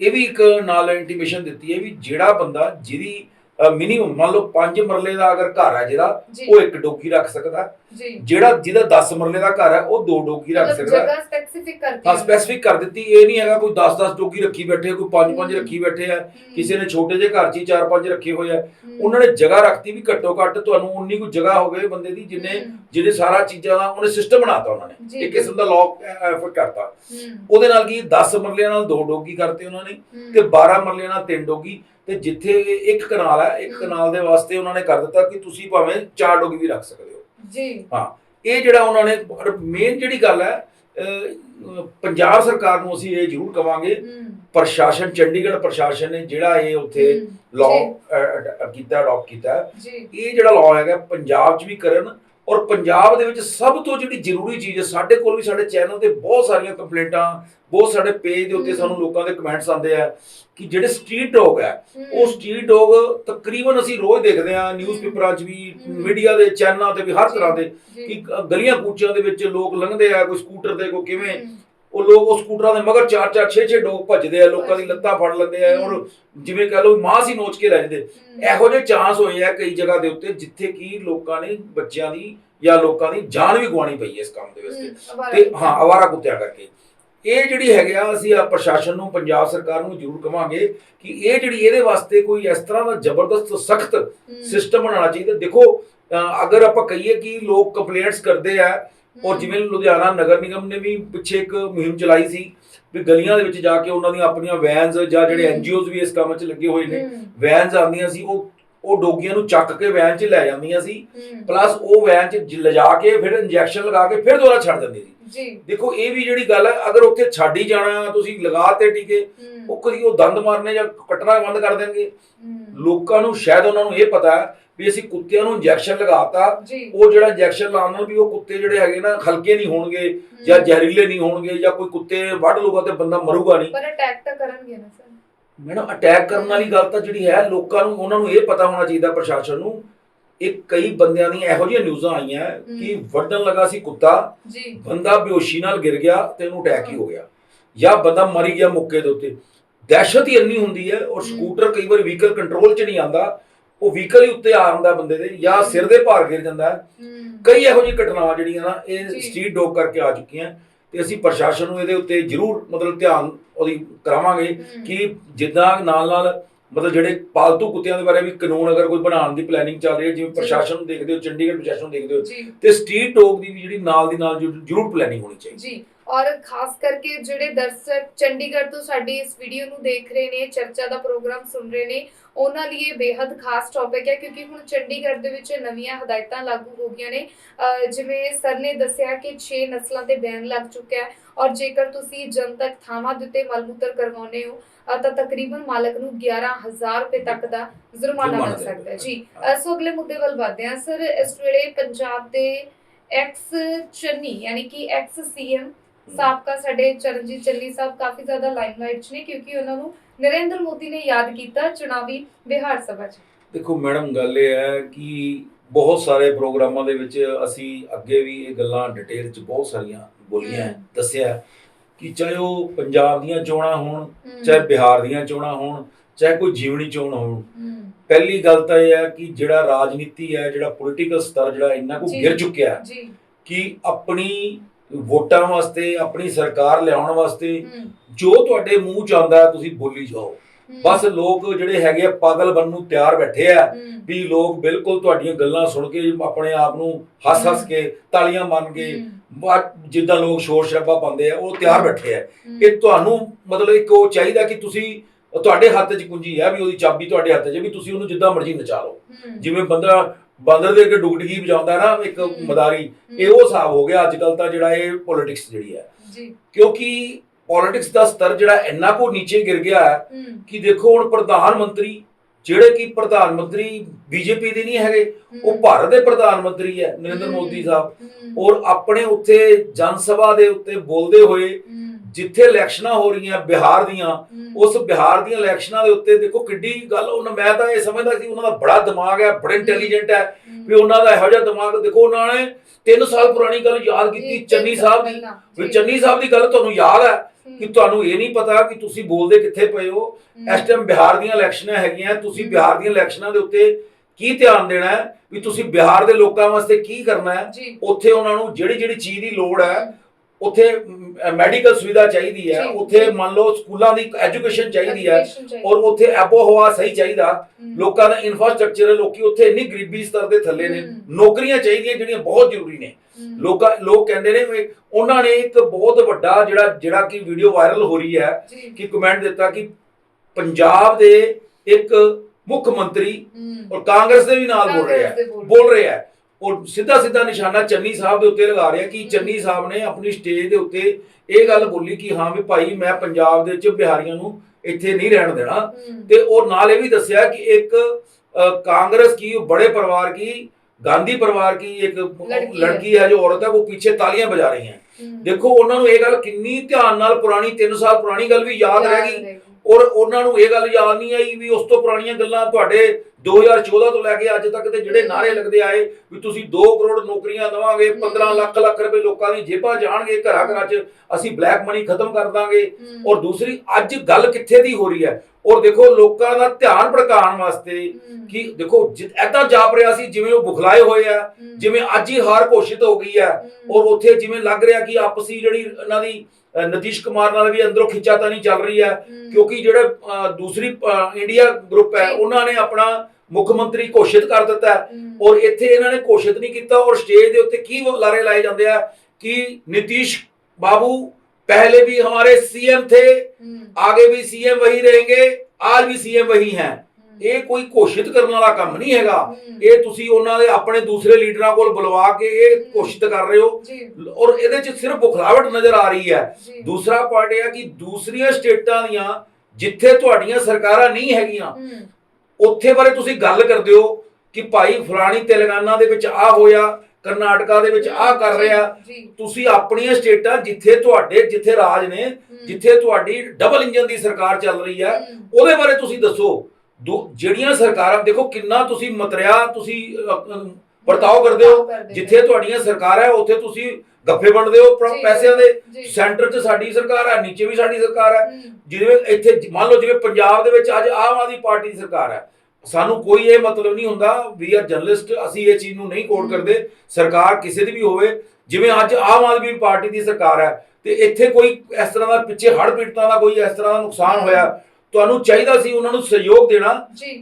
ਇਹ ਵੀ ਇੱਕ ਨਾਲ ਇੰਟੀਮੇਸ਼ਨ ਦਿੱਤੀ ਹੈ ਵੀ ਜਿਹੜਾ ਬੰਦਾ ਜਿਹਦੀ ਮਿਨੀਮਮ ਮੰਨ ਲਓ 5 ਮਰਲੇ ਦਾ ਅਗਰ ਘਰ ਹੈ ਜਿਹੜਾ ਉਹ ਇੱਕ ਡੋਗੀ ਰੱਖ ਸਕਦਾ ਜਿਹੜਾ ਜਿਹਦਾ 10 ਮਰਲੇ ਦਾ ਘਰ ਹੈ ਉਹ ਦੋ ਡੋਗੀ ਰੱਖ ਸਕਦਾ। ਜਗ੍ਹਾ ਸਪੈਸੀਫਿਕ ਕਰਤੀ ਹਾਂ ਸਪੈਸੀਫਿਕ ਕਰ ਦਿੱਤੀ ਇਹ ਨਹੀਂ ਹੈਗਾ ਕੋਈ 10-10 ਡੋਗੀ ਰੱਖੀ ਬੈਠੇ ਕੋਈ 5-5 ਹਮ। ਰੱਖੀ ਬੈਠੇ ਆ। ਕਿਸੇ ਨੇ ਛੋਟੇ ਜਿਹੇ ਘਰ 'ਚ ਹੀ 4-5 ਰੱਖੇ ਹੋਏ ਆ। ਉਹਨਾਂ ਨੇ ਜਗ੍ਹਾ ਰੱਖਤੀ ਵੀ ਘੱਟੋ ਘੱਟ ਤੁਹਾਨੂੰ ਉਨੀ ਕੁ ਜਗ੍ਹਾ ਹੋਵੇ ਬੰਦੇ ਦੀ ਜਿੰਨੇ ਜਿਹਨੇ ਸਾਰਾ ਚੀਜ਼ਾਂ ਦਾ ਉਹਨੇ ਸਿਸਟਮ ਬਣਾਤਾ ਉਹਨਾਂ ਨੇ। ਇੱਕ ਕਿਸਮ ਦਾ ਲੌਕ ਐਫਰਟ ਕਰਤਾ। ਉਹਦੇ ਨਾਲ ਕੀ 10 ਮਰਲਿਆਂ ਨਾਲ ਦੋ ਡੋਗੀ ਕਰਤੇ ਉਹਨਾਂ ਨੇ ਤੇ 12 ਮਰਲਿਆਂ ਨਾਲ ਤਿੰਨ ਡੋਗੀ। ਤੇ ਜਿੱਥੇ ਇੱਕ ਕਨਾਲ ਹੈ ਇੱਕ। ਕਨਾਲ ਦੇ ਵਾਸਤੇ ਉਹਨਾਂ ਨੇ ਕਰ ਦਿੱਤਾ ਕਿ ਤੁਸੀਂ ਭਾਵੇਂ ਚਾਰ ਡੋਗੀ ਵੀ ਰੱਖ ਸਕਦੇ ਹੋ। ਜੀ। ਇਹ ਜਿਹੜਾ ਉਹਨਾਂ ਨੇ ਮੇਨ ਜਿਹੜੀ ਗੱਲ ਹੈ ਪੰਜਾਬ ਸਰਕਾਰ ਨੂੰ ਅਸੀਂ ਇਹ ਜ਼ਰੂਰ ਕਵਾਂਗੇ ਪ੍ਰਸ਼ਾਸਨ ਚੰਡੀਗੜ੍ਹ ਪ੍ਰਸ਼ਾਸਨ ਨੇ ਜਿਹੜਾ ਇਹ ਉੱਥੇ ਲਾਅ ਕੀਤਾ ਅਡਾਪਟ ਕੀਤਾ। ਹੈ, ਇਹ ਜਿਹੜਾ ਲਾਅ ਹੈਗਾ ਪੰਜਾਬ 'ਚ ਵੀ ਕਰਨ ਔਰ ਪੰਜਾਬ ਦੇ ਵਿੱਚ ਸਭ ਤੋਂ ਜਿਹੜੀ ਜ਼ਰੂਰੀ ਚੀਜ਼ ਹੈ ਸਾਡੇ ਕੋਲ ਵੀ ਸਾਡੇ ਚੈਨਲ ਤੇ ਬਹੁਤ ਸਾਰੀਆਂ ਕੰਪਲੇਂਟਾਂ ਬਹੁਤ ਸਾਡੇ ਪੇਜ ਦੇ ਉੱਤੇ। ਸਾਨੂੰ ਲੋਕਾਂ ਦੇ ਕਮੈਂਟਸ ਆਉਂਦੇ ਆ ਕਿ ਜਿਹੜੇ ਸਟਰੀਟ ਡੌਗ ਹੈ ਉਹ ਸਟਰੀਟ ਡੌਗ ਤਕਰੀਬਨ ਅਸੀਂ ਰੋਜ਼ ਦੇਖਦੇ ਆ ਨਿਊਜ਼ਪੇਪਰਾਂ 'ਚ ਵੀ। ਮੀਡੀਆ ਦੇ ਚੈਨਲਾਂ ਤੇ ਵੀ ਹਰ ਤਰ੍ਹਾਂ ਦੇ ਕਿ ਗਲੀਆਂ ਕੂਚਿਆਂ ਦੇ ਵਿੱਚ ਲੋਕ ਲੰਘਦੇ ਆ ਕੋਈ ਸਕੂਟਰ ਤੇ ਕੋਈ ਕਿਵੇਂ। ਉਹ ਲੋਕ ਉਹ ਸਕੂਟਰਾਂ ਦੇ ਮਗਰ ਚਾਰ ਚਾਰ ਛੇ ਛੇ ਡੋਗ ਭੱਜਦੇ ਆ ਲੋਕਾਂ ਦੀ ਲੱਤਾਂ ਫੜ ਲੈਂਦੇ ਆ ਔਰ ਜਿਵੇਂ ਕਹ ਲਓ ਮਾਂ ਸੀ ਨੋਚ ਕੇ ਲੈ ਜਾਂਦੇ। ਇਹੋ ਜਿਹੇ ਚਾਂਸ ਹੋਏ ਆ ਕਈ ਜਗ੍ਹਾ ਦੇ ਉੱਤੇ ਜਿੱਥੇ ਕਿ ਲੋਕਾਂ ਨੇ ਬੱਚਿਆਂ ਦੀ ਜਾਂ ਲੋਕਾਂ ਦੀ ਜਾਨ ਵੀ ਗਵਾਣੀ ਪਈ ਹੈ ਇਸ ਕੰਮ ਦੇ ਵਿੱਚ ਤੇ। ਹਾਂ ਆਵਾਰਾ ਕੁੱਤਿਆਂ ਕਰਕੇ। ਇਹ ਜਿਹੜੀ ਹੈਗੇ ਆ ਅਸੀਂ ਆ ਪ੍ਰਸ਼ਾਸਨ ਨੂੰ ਪੰਜਾਬ ਸਰਕਾਰ ਨੂੰ ਜ਼ਰੂਰ ਕਵਾਂਗੇ ਕਿ ਇਹ ਜਿਹੜੀ ਇਹਦੇ ਵਾਸਤੇ ਕੋਈ ਇਸ ਤਰ੍ਹਾਂ ਦਾ ਜ਼ਬਰਦਸਤ ਸਖਤ ਸਿਸਟਮ ਬਣਾਉਣਾ ਚਾਹੀਦਾ। ਦੇਖੋ ਅਗਰ ਆਪਾਂ ਕਹੀਏ ਕਿ ਲੋਕ ਕੰਪਲੇਂਟਸ ਕਰਦੇ ਆ ਔਰ ਜਿਵੇਂ ਲੁਧਿਆਣਾ ਨਗਰ ਨਿਗਮ ਨੇ ਵੀ ਪਿੱਛੇ ਇੱਕ ਮੁਹਿੰਮ ਚਲਾਈ ਸੀ ਵੀ ਗਲੀਆਂ ਦੇ ਵਿੱਚ ਜਾ ਕੇ ਉਹਨਾਂ ਦੀਆਂ ਆਪਣੀਆਂ ਵੈਨਸ ਜਾਂ ਜਿਹੜੇ। ਐਨਜੀਓਜ਼ ਵੀ ਇਸ ਕੰਮ 'ਚ ਲੱਗੇ ਹੋਏ ਨੇ ਵੈਨਸ ਆਉਂਦੀਆਂ ਸੀ ਉਹ ਉਹ ਡੋਗੀਆਂ ਨੂੰ ਚੱਕ ਕੇ ਵੈਨ 'ਚ ਲੈ ਜਾਂਦੀਆਂ ਸੀ ਪਲੱਸ ਉਹ ਵੈਨ 'ਚ ਲਿਜਾ ਕੇ ਫਿਰ ਇੰਜੈਕਸ਼ਨ ਲਗਾ ਕੇ ਫਿਰ ਦੁਬਾਰਾ ਛੱਡ ਦਿੰਦੀ ਸੀ। ਜੀ। ਦੇਖੋ ਇਹ ਵੀ ਜਿਹੜੀ ਗੱਲ ਹੈ ਅਗਰ ਉੱਥੇ ਛੱਡ ਹੀ ਜਾਣਾ ਤੁਸੀਂ ਲਗਾ ਤੇ ਟੀਕੇ ਉਹ ਕਦੀ ਉਹ ਦੰਦ ਮਾਰਨੇ ਜਾਂ ਕੱਟਣਾ ਬੰਦ ਕਰ ਦੇਣਗੇ। ਲੋਕਾਂ ਨੂੰ ਸ਼ਾਇਦ ਉਹਨਾਂ ਨੂੰ ਇਹ ਪਤਾ ਹੈ ਵੀ ਅਸੀਂ ਕੁੱਤਿਆਂ ਨੂੰ ਇੰਜੈਕਸ਼ਨ ਲਗਾਤਾ ਉਹ ਜਿਹੜਾ ਇੰਜੈਕਸ਼ਨ ਲਾਉਣ ਨਾਲ ਵੀ ਉਹ ਕੁੱਤੇ ਜਿਹੜੇ ਹੈਗੇ ਨਾ ਹਲਕੇ ਨਹੀਂ ਹੋਣਗੇ ਜਾਂ ਜ਼ਹਿਰੀਲੇ ਨਹੀਂ ਹੋਣਗੇ ਜਾਂ ਕੋਈ ਕੁੱਤੇ ਵੱਢ ਲੂਗਾ ਤੇ ਬੰਦਾ ਮਰੂਗਾ ਨਹੀਂ। ਪਰ ਅਟੈਕ ਤਾਂ ਕਰਨਗੇ ਨਾ ਸਰ ਮੈਡਮ ਅਟੈਕ ਕਰਨ ਵਾਲੀ ਗੱਲ ਤਾਂ ਜਿਹੜੀ ਹੈ ਲੋਕਾਂ ਨੂੰ ਉਹਨਾਂ ਨੂੰ ਇਹ ਪਤਾ ਹੋਣਾ ਚਾਹੀਦਾ ਪ੍ਰਸ਼ਾਸਨ ਨੂੰ ਇਹ ਕਈ ਬੰਦਿਆਂ ਦੀਆਂ ਇਹੋ ਜਿਹੀਆਂ ਨਿਊਜ਼ਾਂ ਆਈਆਂ ਕਿ ਵੱਢਣ ਲੱਗਾ ਸੀ ਕੁੱਤਾ ਬੰਦਾ ਬੇਹੋਸ਼ੀ ਨਾਲ ਗਿਰ ਗਿਆ ਤੇ ਉਹਨੂੰ ਅਟੈਕ ਹੀ ਹੋ ਗਿਆ। ਜਾਂ ਬੰਦਾ ਮਰੀ ਗਿਆ ਮੁੱਕੇ ਦੇ ਉੱਤੇ। ਦਹਿਸ਼ਤ ਹੀ ਇੰਨੀ ਹੁੰਦੀ ਹੈ ਔਰ। ਸਕੂਟਰ ਕਈ ਵਾਰ ਵਹੀਕਲ ਕੰਟਰੋਲ 'ਚ ਨਹੀਂ ਆਂਦਾ ਉਹ ਵਹੀਕਲ ਹੀ ਉੱਤੇ ਆ ਜਾਂਦਾ ਬੰਦੇ ਦੇ ਜਾਂ ਸਿਰ ਦੇ ਭਾਰ ਗਿਰ ਜਾਂਦਾ ਹੈ। ਕਈ ਇਹੋ ਜਿਹੀ ਘਟਨਾਵਾਂ ਜਿਹੜੀਆਂ ਨਾ ਇਹ ਜੀ। ਸਟਰੀਟ ਡੌਗ ਕਰਕੇ ਆ ਚੁੱਕੀਆਂ। ਤੇ ਅਸੀਂ ਪ੍ਰਸ਼ਾਸਨ ਨੂੰ ਇਹਦੇ ਉੱਤੇ ਜ਼ਰੂਰ ਮਤਲਬ ਧਿਆਨ ਉਹਦੀ ਕਰਾਵਾਂਗੇ ਕਿ ਜਿੱਦਾਂ ਨਾਲ ਨਾਲ ਮਤਲਬ ਜਿਹੜੇ ਪਾਲਤੂ ਕੁੱਤਿਆਂ ਦੇ ਬਾਰੇ ਵੀ ਕਾਨੂੰਨ ਅਗਰ ਕੋਈ ਬਣਾਉਣ ਦੀ ਪਲੈਨਿੰਗ ਚੱਲ ਰਹੀ ਹੈ ਜਿਵੇਂ। ਪ੍ਰਸ਼ਾਸਨ ਨੂੰ ਦੇਖਦੇ ਹੋ ਚੰਡੀਗੜ੍ਹ ਪ੍ਰਸ਼ਾਸਨ ਨੂੰ ਦੇਖਦੇ ਹੋ ਜੀ। ਤੇ ਸਟਰੀਟ ਡੌਗ ਦੀ ਵੀ ਜਿਹੜੀ ਨਾਲ ਦੀ ਨਾਲ ਜ਼ਰੂਰ- ਜ਼ਰੂਰ ਪਲੈਨਿੰਗ ਹੋਣੀ ਚਾਹੀਦੀ। ਜੀ। ਔਰ ਖਾਸ ਕਰਕੇ ਜਿਹੜੇ ਦਰਸ਼ਕ ਚੰਡੀਗੜ੍ਹ ਤੋਂ ਸਾਡੀ ਇਸ ਵੀਡੀਓ ਨੂੰ ਦੇਖ ਰਹੇ ਨੇ ਚਰਚਾ ਦਾ ਪ੍ਰੋਗਰਾਮ ਸੁਣ ਰਹੇ ਨੇ ਉਹਨਾਂ ਲਈ ਇਹ ਬੇहद ਖਾਸ ਟੌਪਿਕ ਹੈ ਕਿਉਂਕਿ ਹੁਣ ਚੰਡੀਗੜ੍ਹ ਦੇ ਵਿੱਚ ਨਵੀਆਂ ਹਦਾਇਤਾਂ ਲਾਗੂ ਹੋ ਗਈਆਂ ਨੇ। ਜਿਵੇਂ ਸਰ ਨੇ ਦੱਸਿਆ ਕਿ 6 ਨਸਲਾਂ ਤੇ ਬੈਨ ਲੱਗ ਚੁੱਕਿਆ ਹੈ ਔਰ ਜੇਕਰ ਤੁਸੀਂ ਜਨਤਕ ਥਾਵਾਂ ਦੇ ਉੱਤੇ ਮਲਮੂਤਰ ਕਰਵਾਉਂਦੇ ਹੋ ਤਾਂ ਤਕਰੀਬਨ ਮਾਲਕ ਨੂੰ 11000 ਰੁਪਏ ਤੱਕ ਦਾ ਜੁਰਮਾਨਾ ਲੱਗ ਸਕਦਾ ਹੈ। ਜੀ ਸੋ ਅਗਲੇ ਮੁੱਦੇ ਵੱਲ ਵਧਦੇ ਹਾਂ। ਸਰ ਇਸ ਵੇਲੇ ਪੰਜਾਬ ਦੇ ਐਕਸ ਚੰਨੀ ਯਾਨੀ ਕਿ ਐਕਸ ਸੀਐਮ ਸਾਬਕਾ ਸਾਡੇ ਚਰਨਜੀਤ ਚੰਨੀ ਸਾਹਿਬ ਕਾਫੀ ਜ਼ਿਆਦਾ ਲਾਈਮਲਾਈਟ 'ਚ ਨੇ ਕਿਉਂਕਿ ਉਹਨਾਂ ਨੂੰ ਨਰਿੰਦਰ ਮੋਦੀ ਨੇ ਯਾਦ ਕੀਤਾ ਚੁਣਾਵੀ ਬਿਹਾਰ ਸਭਾ 'ਚ ਦੇਖੋ ਮੈਡਮ ਗੱਲ ਇਹ ਹੈ ਕਿ ਬਹੁਤ ਸਾਰੇ ਪ੍ਰੋਗਰਾਮਾਂ ਦੇ ਵਿੱਚ ਅਸੀਂ ਅੱਗੇ ਵੀ ਇਹ ਗੱਲਾਂ ਡਿਟੇਲ 'ਚ ਬਹੁਤ ਸਾਰੀਆਂ ਬੋਲੀਆਂ। ਦੱਸਿਆ ਕਿ ਚਾਹੇ ਉਹ ਪੰਜਾਬ ਦੀਆਂ ਚੋਣਾਂ ਹੋਣ ਚਾਹੇ ਬਿਹਾਰ ਦੀਆਂ ਚੋਣਾਂ ਹੋਣ ਚਾਹੇ ਕੋਈ ਜੀਵਨੀ ਚੋਣ ਹੋਣ ਪਹਿਲੀ ਗੱਲ ਤਾਂ ਇਹ ਹੈ ਕਿ ਜਿਹੜਾ ਰਾਜਨੀਤੀ ਹੈ ਜਿਹੜਾ ਪੋਲੀਟੀਕਲ ਸਤਰ ਜਿਹੜਾ ਇੰਨਾ ਕੁ। ਗਿਰ ਚੁੱਕਿਆ ਹੈ ਜੀ ਕਿ ਆਪਣੀ ਵੋਟਾਂ ਵਾਸਤੇ ਆਪਣੀ ਸਰਕਾਰ ਲਿਆਉਣ ਵਾਸਤੇ ਜੋ ਤੁਹਾਡੇ ਮੂੰਹ ਚ ਆਉਂਦਾ ਤੁਸੀਂ ਬੋਲੀ ਜਾਓ। ਬਸ ਲੋਕ ਜਿਹੜੇ ਹੈਗੇ ਆ ਪਾਗਲ ਬਣਨ ਨੂੰ ਤਿਆਰ ਬੈਠੇ ਆ ਵੀ ਲੋਕ ਬਿਲਕੁਲ ਤੁਹਾਡੀਆਂ ਗੱਲਾਂ ਸੁਣ ਕੇ ਆਪਣੇ ਆਪ ਨੂੰ ਹੱਸ ਹੱਸ ਕੇ ਤਾਲੀਆਂ ਮਾਰਨ ਕੇ ਜਿੱਦਾਂ ਲੋਕ ਸ਼ੋਰ ਸ਼ਰਾਬਾ ਪਾਉਂਦੇ ਆ ਉਹ ਤਿਆਰ ਬੈਠੇ ਆ। ਕਿ ਤੁਹਾਨੂੰ ਮਤਲਬ ਇੱਕ ਉਹ ਚਾਹੀਦਾ ਕਿ ਤੁਸੀਂ ਤੁਹਾਡੇ ਹੱਥ 'ਚ ਕੁੰਜੀ ਹੈ ਵੀ ਉਹਦੀ ਚਾਬੀ ਤੁਹਾਡੇ ਹੱਥ 'ਚ ਵੀ ਤੁਸੀਂ ਉਹਨੂੰ ਜਿੱਦਾਂ ਮਰਜ਼ੀ ਨਚਾ ਲਓ। ਜਿਵੇਂ ਬੰਦਾ ਬਾਂਦਰ ਦੇ ਅੱਗੇ ਡੁਗਡਗੀ ਵਜਾਉਂਦਾ ਨਾ ਇੱਕ। ਮਦਾਰੀ ਇਹ ਉਹ ਹਿਸਾਬ ਹੋ ਗਿਆ ਅੱਜ ਕੱਲ ਤਾਂ ਜਿਹੜਾ ਇਹ ਪੋਲਿਟਿਕਸ ਜਿਹੜੀ ਹੈ। ਜੀ। ਕਿਉਂਕਿ ਪੋਲਿਟਿਕਸ ਦਾ ਸਤਰ ਜਿਹੜਾ ਇੰਨਾ ਕੋ ਨੀਚੇ ਗਿਰ ਗਿਆ ਹੈ ਕਿ ਦੇਖੋ ਹੁਣ ਪ੍ਰਧਾਨ ਮੰਤਰੀ ਜਿਹੜੇ ਕਿ ਪ੍ਰਧਾਨ ਮੰਤਰੀ ਬੀਜੇਪੀ ਦੇ ਨਹੀਂ ਹੈਗੇ ਉਹ ਭਾਰਤ ਦੇ ਪ੍ਰਧਾਨ ਮੰਤਰੀ ਹੈ ਨਰਿੰਦਰ ਮੋਦੀ ਸਾਹਿਬ। ਔਰ ਆਪਣੇ ਉੱਥੇ ਜਨ ਸਭਾ ਦੇ ਉੱਤੇ ਬੋਲਦੇ ਹੋਏ ਜਿੱਥੇ ਇਲੈਕਸ਼ਨਾਂ ਹੋ ਰਹੀਆਂ ਬਿਹਾਰ ਦੀਆਂ ਉਸ ਬਿਹਾਰ ਦੀਆਂ ਇਲੈਕਸ਼ਨਾਂ ਦੇ ਉੱਤੇ ਦੇਖੋ ਕਿੱਡੀ ਗੱਲ ਉਹਨਾਂ ਮੈਂ ਤਾਂ ਇਹ ਸਮਝਦਾ ਸੀ ਉਹਨਾਂ ਦਾ ਬੜਾ ਦਿਮਾਗ ਹੈ ਬੜਾ ਇੰਟੈਲੀਜੈਂਟ ਹੈ ਵੀ ਉਹਨਾਂ ਦਾ ਇਹੋ ਜਿਹਾ ਦਿਮਾਗ ਦੇਖੋ ਉਹਨਾਂ ਨੇ 3 ਸਾਲ ਪੁਰਾਣੀ ਗੱਲ ਯਾਦ ਕੀਤੀ ਚੰਨੀ ਸਾਹਿਬ ਦੀ। ਵੀ ਚੰਨੀ ਸਾਹਿਬ ਦੀ ਗੱਲ ਤੁਹਾਨੂੰ ਯਾਦ ਹੈ ਕਿ ਤੁਹਾਨੂੰ ਇਹ ਨਹੀਂ ਪਤਾ ਕਿ ਤੁਸੀਂ ਬੋਲਦੇ ਕਿੱਥੇ ਪਏ ਹੋ ਇਸ ਟਾਈਮ ਬਿਹਾਰ ਦੀਆਂ ਇਲੈਕਸ਼ਨਾਂ ਹੈਗੀਆਂ ਤੁਸੀਂ। ਬਿਹਾਰ ਦੀਆਂ ਇਲੈਕਸ਼ਨਾਂ ਦੇ ਉੱਤੇ ਕੀ ਧਿਆਨ ਦੇਣਾ ਹੈ? ਵੀ ਤੁਸੀਂ ਬਿਹਾਰ ਦੇ ਲੋਕਾਂ ਵਾਸਤੇ ਕੀ ਕਰਨਾ ਹੈ? ਉੱਥੇ ਉਹਨਾਂ ਨੂੰ ਜਿਹੜੀ ਜਿਹੜੀ ਚੀਜ਼ ਦੀ ਲੋੜ ਹੈ। ਉੱਥੇ ਮੈਡੀਕਲ ਸੁਵਿਧਾ ਚਾਹੀਦੀ ਹੈ। ਉੱਥੇ। ਮੰਨ ਲਓ ਸਕੂਲਾਂ ਦੀ ਐਜੂਕੇਸ਼ਨ ਚਾਹੀਦੀ ਹੈ। ਔਰ ਉੱਥੇ ਆਬੋ ਹਵਾ ਸਹੀ ਚਾਹੀਦਾ। ਲੋਕਾਂ ਦਾ ਇਨਫਰਾਸਟ੍ਰਕਚਰ ਹੈ ਲੋਕੀ ਉੱਥੇ ਇੰਨੀ ਗਰੀਬੀ ਸਤਰ ਦੇ ਥੱਲੇ ਨੇ। ਨੌਕਰੀਆਂ ਚਾਹੀਦੀਆਂ ਜਿਹੜੀਆਂ ਬਹੁਤ ਜ਼ਰੂਰੀ ਨੇ। ਲੋਕਾਂ ਲੋਕ ਕਹਿੰਦੇ ਨੇ ਉਹਨਾਂ ਨੇ ਇੱਕ ਬਹੁਤ ਵੱਡਾ ਜਿਹੜਾ ਜਿਹੜਾ ਕਿ ਵੀਡੀਓ ਵਾਇਰਲ ਹੋ ਰਹੀ ਹੈ ਕਿ ਕਮੈਂਟ ਦਿੱਤਾ ਕਿ ਪੰਜਾਬ ਦੇ ਇੱਕ ਮੁੱਖ ਮੰਤਰੀ ਔਰ ਕਾਂਗਰਸ ਦੇ ਵੀ ਨਾਲ ਬੋਲ ਰਿਹਾ ਦੇ ਬੋਲ ਰਿਹਾ ਹੈ। ਉਹ ਸਿੱਧਾ ਸਿੱਧਾ ਨਿਸ਼ਾਨਾ ਚੰਨੀ ਸਾਹਿਬ ਦੇ ਉੱਤੇ ਲਗਾ ਰਿਹਾ ਕਿ ਚੰਨੀ ਸਾਹਿਬ ਨੇ ਆਪਣੀ ਸਟੇਜ ਦੇ ਉੱਤੇ ਇਹ ਗੱਲ ਬੋਲੀ ਕਿ ਹਾਂ ਵੀ ਭਾਈ ਮੈਂ ਪੰਜਾਬ ਦੇ ਵਿੱਚ ਬਿਹਾਰੀਆਂ ਨੂੰ ਇੱਥੇ ਨਹੀਂ ਰਹਿਣ ਦੇਣਾ। ਤੇ ਉਹ ਨਾਲ ਇਹ ਵੀ ਦੱਸਿਆ ਕਿ ਇੱਕ ਕਾਂਗਰਸ ਕੀ ਬੜੇ ਪਰਿਵਾਰ ਕੀ गांधी परिवार की एक लड़की लड़की है जो औरत है वो पीछे तालियां बजा रही हैं ਹਮ, ਦੇਖੋ ਉਹਨਾਂ ਨੂੰ ਇਹ ਗੱਲ ਕਿੰਨੀ ਧਿਆਨ ਨਾਲ ਪੁਰਾਣੀ 3 ਸਾਲ ਪੁਰਾਣੀ ਗੱਲ ਵੀ ਯਾਦ ਰਹਿ ਗਈ ਰਹੇਗੀ। ਔਰ ਉਹਨਾਂ ਨੂੰ ਇਹ ਗੱਲ ਯਾਦ ਨਹੀਂ ਆਈ ਵੀ ਉਸ ਤੋਂ ਪੁਰਾਣੀਆਂ ਗੱਲਾਂ ਤੁਹਾਡੇ 2014 ਤੋਂ ਲੈ ਕੇ ਅੱਜ ਤੱਕ ਦੇ ਜਿਹੜੇ ਨਾਰੇ ਲੱਗਦੇ ਆਏ ਵੀ ਤੁਸੀਂ 2 ਕਰੋੜ ਨੌਕਰੀਆਂ ਦੇਵਾਂਗੇ 15 ਲੱਖ ਲੱਖ ਰੁਪਏ ਲੋਕਾਂ ਦੀ ਜੇਬਾਂ ਜਾਣਗੇ ਘਰਾਂ ਘਰਾਂ 'ਚ ਅਸੀਂ ਬਲੈਕ ਮਨੀ ਖਤਮ ਕਰ ਦਾਂਗੇ ਹਮ, ਔਰ ਦੂਸਰੀ ਅੱਜ ਗੱਲ ਕਿੱਥੇ ਦੀ ਹੋ ਰਹੀ ਹੈ ਔਰ ਦੇਖੋ ਲੋਕਾਂ ਦਾ ਧਿਆਨ ਭੜਕਾਉਣ ਵਾਸਤੇ ਕਿ ਦੇਖੋ ਐਦਾਂ ਜਾਪ ਰਿਹਾ ਸੀ ਜਿਵੇਂ ਉਹ ਬੁਖਲਾਏ ਹੋਏ ਆ ਜਿਵੇਂ ਅੱਜ ਹੀ ਹਾਰ ਘੋਸ਼ਿਤ ਹੋ ਗਈ ਹੈ। ਔਰ ਉੱਥੇ ਜਿਵੇਂ ਲੱਗ ਰਿਹਾ ਕਿ ਆਪਸੀ ਜਿਹੜੀ ਇਹਨਾਂ ਦੀ ਨਤੀਸ਼ ਕੁਮਾਰ ਨਾਲ ਵੀ ਅੰਦਰੋਂ ਖਿੱਚਾਤਾਨੀ ਚੱਲ ਰਹੀ ਹੈ। ਕਿਉਂਕਿ ਜਿਹੜੇ ਦੂਸਰੀ ਇੰਡੀਆ ਗਰੁੱਪ ਹੈ। ਉਹਨਾਂ ਨੇ ਆਪਣਾ ਮੁੱਖ ਮੰਤਰੀ ਘੋਸ਼ਿਤ ਕਰ ਦਿੱਤਾ। ਔਰ ਇੱਥੇ ਇਹਨਾਂ ਨੇ ਘੋਸ਼ਿਤ ਨਹੀਂ ਕੀਤਾ ਔਰ ਸਟੇਜ ਦੇ ਉੱਤੇ ਕੀ ਲਾਰੇ ਲਾਏ ਜਾਂਦੇ ਆ ਕਿ ਨੀਤੀਸ਼ ਬਾबू पहले भी हमारे सीएम थे ਹਮ, आगे भी सीएम वही रहेंगे आज भी सीएम वही हैं ਹਮ, ਇਹ ਕੋਈ ਘੋਸ਼ਿਤ ਕਰਨ ਵਾਲਾ ਕੰਮ ਨਹੀਂ ਹੈਗਾ ਹਮ, ਇਹ ਤੁਸੀਂ ਉਹਨਾਂ ਦੇ ਆਪਣੇ ਦੂਸਰੇ ਲੀਡਰਾਂ ਕੋਲ ਬੁਲਵਾ ਕੇ ਇਹ ਘੋਸ਼ਿਤ ਕਰ ਰਹੇ ਹੋ ਜੀ ਔਰ ਇਹਦੇ 'ਚ ਸਿਰਫ ਬੁਖਲਾਵਟ ਨਜ਼ਰ ਆ ਰਹੀ ਹੈ ਜੀ ਦੂਸਰਾ ਪਾਰਟ ਇਹ ਹੈ ਕਿ ਦੂਸਰੀਆਂ ਸਟੇਟਾਂ ਦੀਆਂ ਜਿੱਥੇ ਤੁਹਾਡੀਆਂ ਸਰਕਾਰਾਂ ਨਹੀਂ ਹੈਗੀਆਂ ਹਮ, ਉੱਥੇ ਬਾਰੇ ਤੁਸੀਂ ਗੱਲ ਕਰਦੇ ਹੋ ਕਿ ਭਾਈ ਫਲਾਣੀ ਤੇਲੰਗਾਨਾ ਦੇ ਵਿੱਚ ਆ ਹੋਇਆ ਕਰਨਾਟਕਾ ਦੇ ਵਿੱਚ ਆ ਕਰ ਰਿਹਾ ਤੁਸੀਂ ਆਪਣੀਆਂ ਸਟੇਟਾਂ ਜਿੱਥੇ ਤੁਹਾਡੇ ਜਿੱਥੇ ਰਾਜ ਨੇ ਜਿੱਥੇ ਤੁਹਾਡੀ ਡਬਲ ਇੰਜਨ ਦੀ ਸਰਕਾਰ ਚੱਲ ਰਹੀ ਹੈ ਉਹਦੇ ਬਾਰੇ ਤੁਸੀਂ ਦੱਸੋ। ਜਿਹੜੀਆਂ ਸਰਕਾਰਾਂ ਦੇਖੋ ਕਿੰਨਾ ਤੁਸੀਂ ਮਤਰਿਆ ਤੁਸੀਂ ਵਰਤਾਓ ਕਰਦੇ ਹੋ। ਜਿੱਥੇ ਤੁਹਾਡੀਆਂ ਸਰਕਾਰਾਂ ਹੈ ਉੱਥੇ ਤੁਸੀਂ ਗੱਫੇ ਵੰਡਦੇ ਹੋ ਪੈਸਿਆਂ ਦੇ। ਸੈਂਟਰ 'ਚ ਸਾਡੀ ਸਰਕਾਰ ਹੈ ਨੀਚੇ ਵੀ ਸਾਡੀ ਸਰਕਾਰ ਹੈ। ਜਿਵੇਂ ਇੱਥੇ ਮੰਨ ਲਓ ਜਿਵੇਂ ਪੰਜਾਬ ਦੇ ਵਿੱਚ ਅੱਜ ਆਮ ਆਦਮੀ ਪਾਰਟੀ ਦੀ ਸਰਕਾਰ ਹੈ। ਸਾਨੂੰ ਕੋਈ ਇਹ ਮਤਲਬ ਨਹੀਂ ਹੁੰਦਾ ਵੀ ਆਰ ਜਰਨਲਿਸਟ ਅਸੀਂ ਇਹ ਚੀਜ਼ ਨੂੰ ਨਹੀਂ ਕੋਡ। ਕਰਦੇ ਸਰਕਾਰ ਕਿਸੇ ਦੀ ਵੀ ਹੋਵੇ ਜਿਵੇਂ ਅੱਜ ਆਮ ਆਦਮੀ ਪਾਰਟੀ ਦੀ ਸਰਕਾਰ ਹੈ ਤੇ ਇੱਥੇ ਕੋਈ ਇਸ ਤਰ੍ਹਾਂ ਦਾ ਪਿੱਛੇ ਹੜ੍ਹ ਪੀੜਤਾਂ ਦਾ ਕੋਈ ਇਸ ਤਰ੍ਹਾਂ ਦਾ ਨੁਕਸਾਨ ਹੋਇਆ ਤੁਹਾਨੂੰ ਚਾਹੀਦਾ ਸੀ ਉਹਨਾਂ ਨੂੰ ਸਹਿਯੋਗ ਦੇਣਾ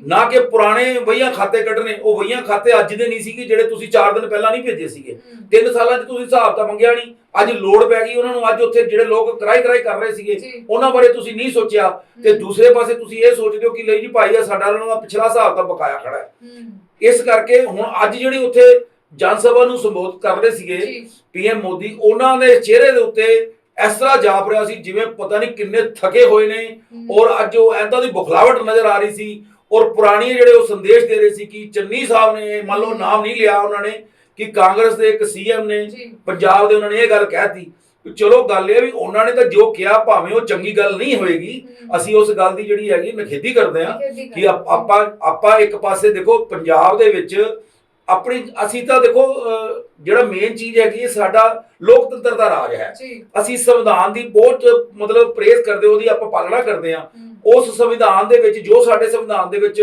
ਨਾ ਕਿ ਪੁਰਾਣੇ ਵਹੀਆਂ ਖਾਤੇ ਕੱਢਣੇ। ਉਹ ਵਹੀਆਂ ਖਾਤੇ ਅੱਜ ਦੇ ਨਹੀਂ ਸੀਗੇ ਜਿਹੜੇ ਤੁਸੀਂ 4 ਦਿਨ ਪਹਿਲਾਂ ਨਹੀਂ ਭੇਜੇ ਸੀਗੇ। ਹਮ, ਤਿੰਨ ਸਾਲਾਂ 'ਚ ਤੁਸੀਂ ਹਿਸਾਬ ਤਾਂ ਮੰਗਿਆ ਨਹੀਂ। ਅੱਜ ਲੋੜ ਪੈ ਗਈ ਉਹਨਾਂ ਨੂੰ। ਅੱਜ ਉੱਥੇ ਜਿਹੜੇ ਲੋਕ ਕਰਾਈ ਕਰਾਈ ਕਰ ਰਹੇ ਸੀਗੇ ਉਹਨਾਂ ਬਾਰੇ ਤੁਸੀਂ ਨਹੀਂ ਸੋਚਿਆ। ਤੇ ਦੂਸਰੇ ਪਾਸੇ ਤੁਸੀਂ ਇਹ ਸੋਚਦੇ ਹੋ ਕਿ ਲਈ ਜੀ ਭਾਈ ਆ ਸਾਡਾ ਉਹਨਾਂ ਦਾ ਪਿਛਲਾ ਹਿਸਾਬ ਤਾਂ ਬਕਾਇਆ ਖੜਾ ਹੈ। ਇਸ ਕਰਕੇ ਹੁਣ ਅੱਜ ਜਿਹੜੀ ਉੱਥੇ ਜਨ ਸਭਾ ਨੂੰ ਸੰਬੋਧਿਤ ਕਰ ਰਹੇ ਸੀਗੇ ਪੀਐਮ ਮੋਦੀ ਉਹਨਾਂ ਦੇ ਚਿਹਰੇ ਦੇ ਉੱਤੇ ਇਸ ਤਰ੍ਹਾਂ ਜਾਪ ਰਿਹਾ ਸੀ ਜਿਵੇਂ ਪਤਾ ਨਹੀਂ ਕਿੰਨੇ ਥਕੇ ਹੋਏ ਨੇ। ਔਰ ਅੱਜ ਉਹ ਐਂਦਾ ਦੀ ਬੁਖਲਾਵਟ ਨਜ਼ਰ ਆ ਰਹੀ ਸੀ। ਔਰ ਪੁਰਾਣੀ ਜਿਹੜੇ ਉਹ ਸੰਦੇਸ਼ ਦੇ ਰਹੇ ਸੀ ਕਿ ਚੰਨੀ ਸਾਹਿਬ ਨੇ ਮੰਨ ਲਓ ਨਾਮ ਨਹੀਂ ਲਿਆ ਉਹਨਾਂ ਨੇ ਕਿ ਕਾਂਗਰਸ ਦੇ ਇੱਕ ਸੀਐਮ ਨੇ ਪੰਜਾਬ ਦੇ ਉਹਨਾਂ ਨੇ ਇਹ ਗੱਲ ਕਹਿਤੀ। ਚਲੋ ਗੱਲ ਇਹ ਆ ਵੀ ਉਹਨਾਂ ਨੇ ਤਾਂ ਜੋ ਕਿਹਾ ਭਾਵੇਂ ਉਹ ਚੰਗੀ ਗੱਲ ਨਹੀਂ ਹੋਏਗੀ। ਅਸੀਂ ਉਸ ਗੱਲ ਦੀ ਜਿਹੜੀ ਹੈਗੀ ਨਖੇਦੀ ਕਰਦੇ ਹੈ। ਕਿ ਆਪਾਂ ਆਪਾਂ ਇੱਕ ਪਾਸੇ ਦੇਖੋ ਪੰਜਾਬ ਦੇ ਵਿੱਚ ਆਪਣੀ ਅਸੀਂ ਤਾਂ ਦੇਖੋ ਜਿਹੜਾ ਮੇਨ ਚੀਜ਼ ਹੈਗੀ ਹੈ ਸਾਡਾ ਲੋਕਤੰਤਰ ਦਾ ਰਾਜ ਹੈ। ਅਸੀਂ ਸੰਵਿਧਾਨ ਦੀ ਬਹੁਤ ਮਤਲਬ ਪ੍ਰੇਸ ਕਰਦੇ ਉਹਦੀ ਆਪਾਂ ਪਾਲਣਾ ਕਰਦੇ ਹਮ, ਉਸ ਸੰਵਿਧਾਨ ਦੇ ਵਿੱਚ ਜੋ ਸਾਡੇ ਸੰਵਿਧਾਨ ਦੇ ਵਿੱਚ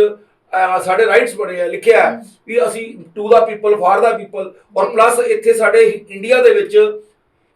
ਸਾਡੇ ਰਾਈਟਸ ਬਣੇ ਆ ਲਿਖਿਆ ਵੀ ਅਸੀਂ to the people for the people ਔਰ। ਪਲੱਸ ਇੱਥੇ ਸਾਡੇ ਇੰਡੀਆ ਦੇ ਵਿੱਚ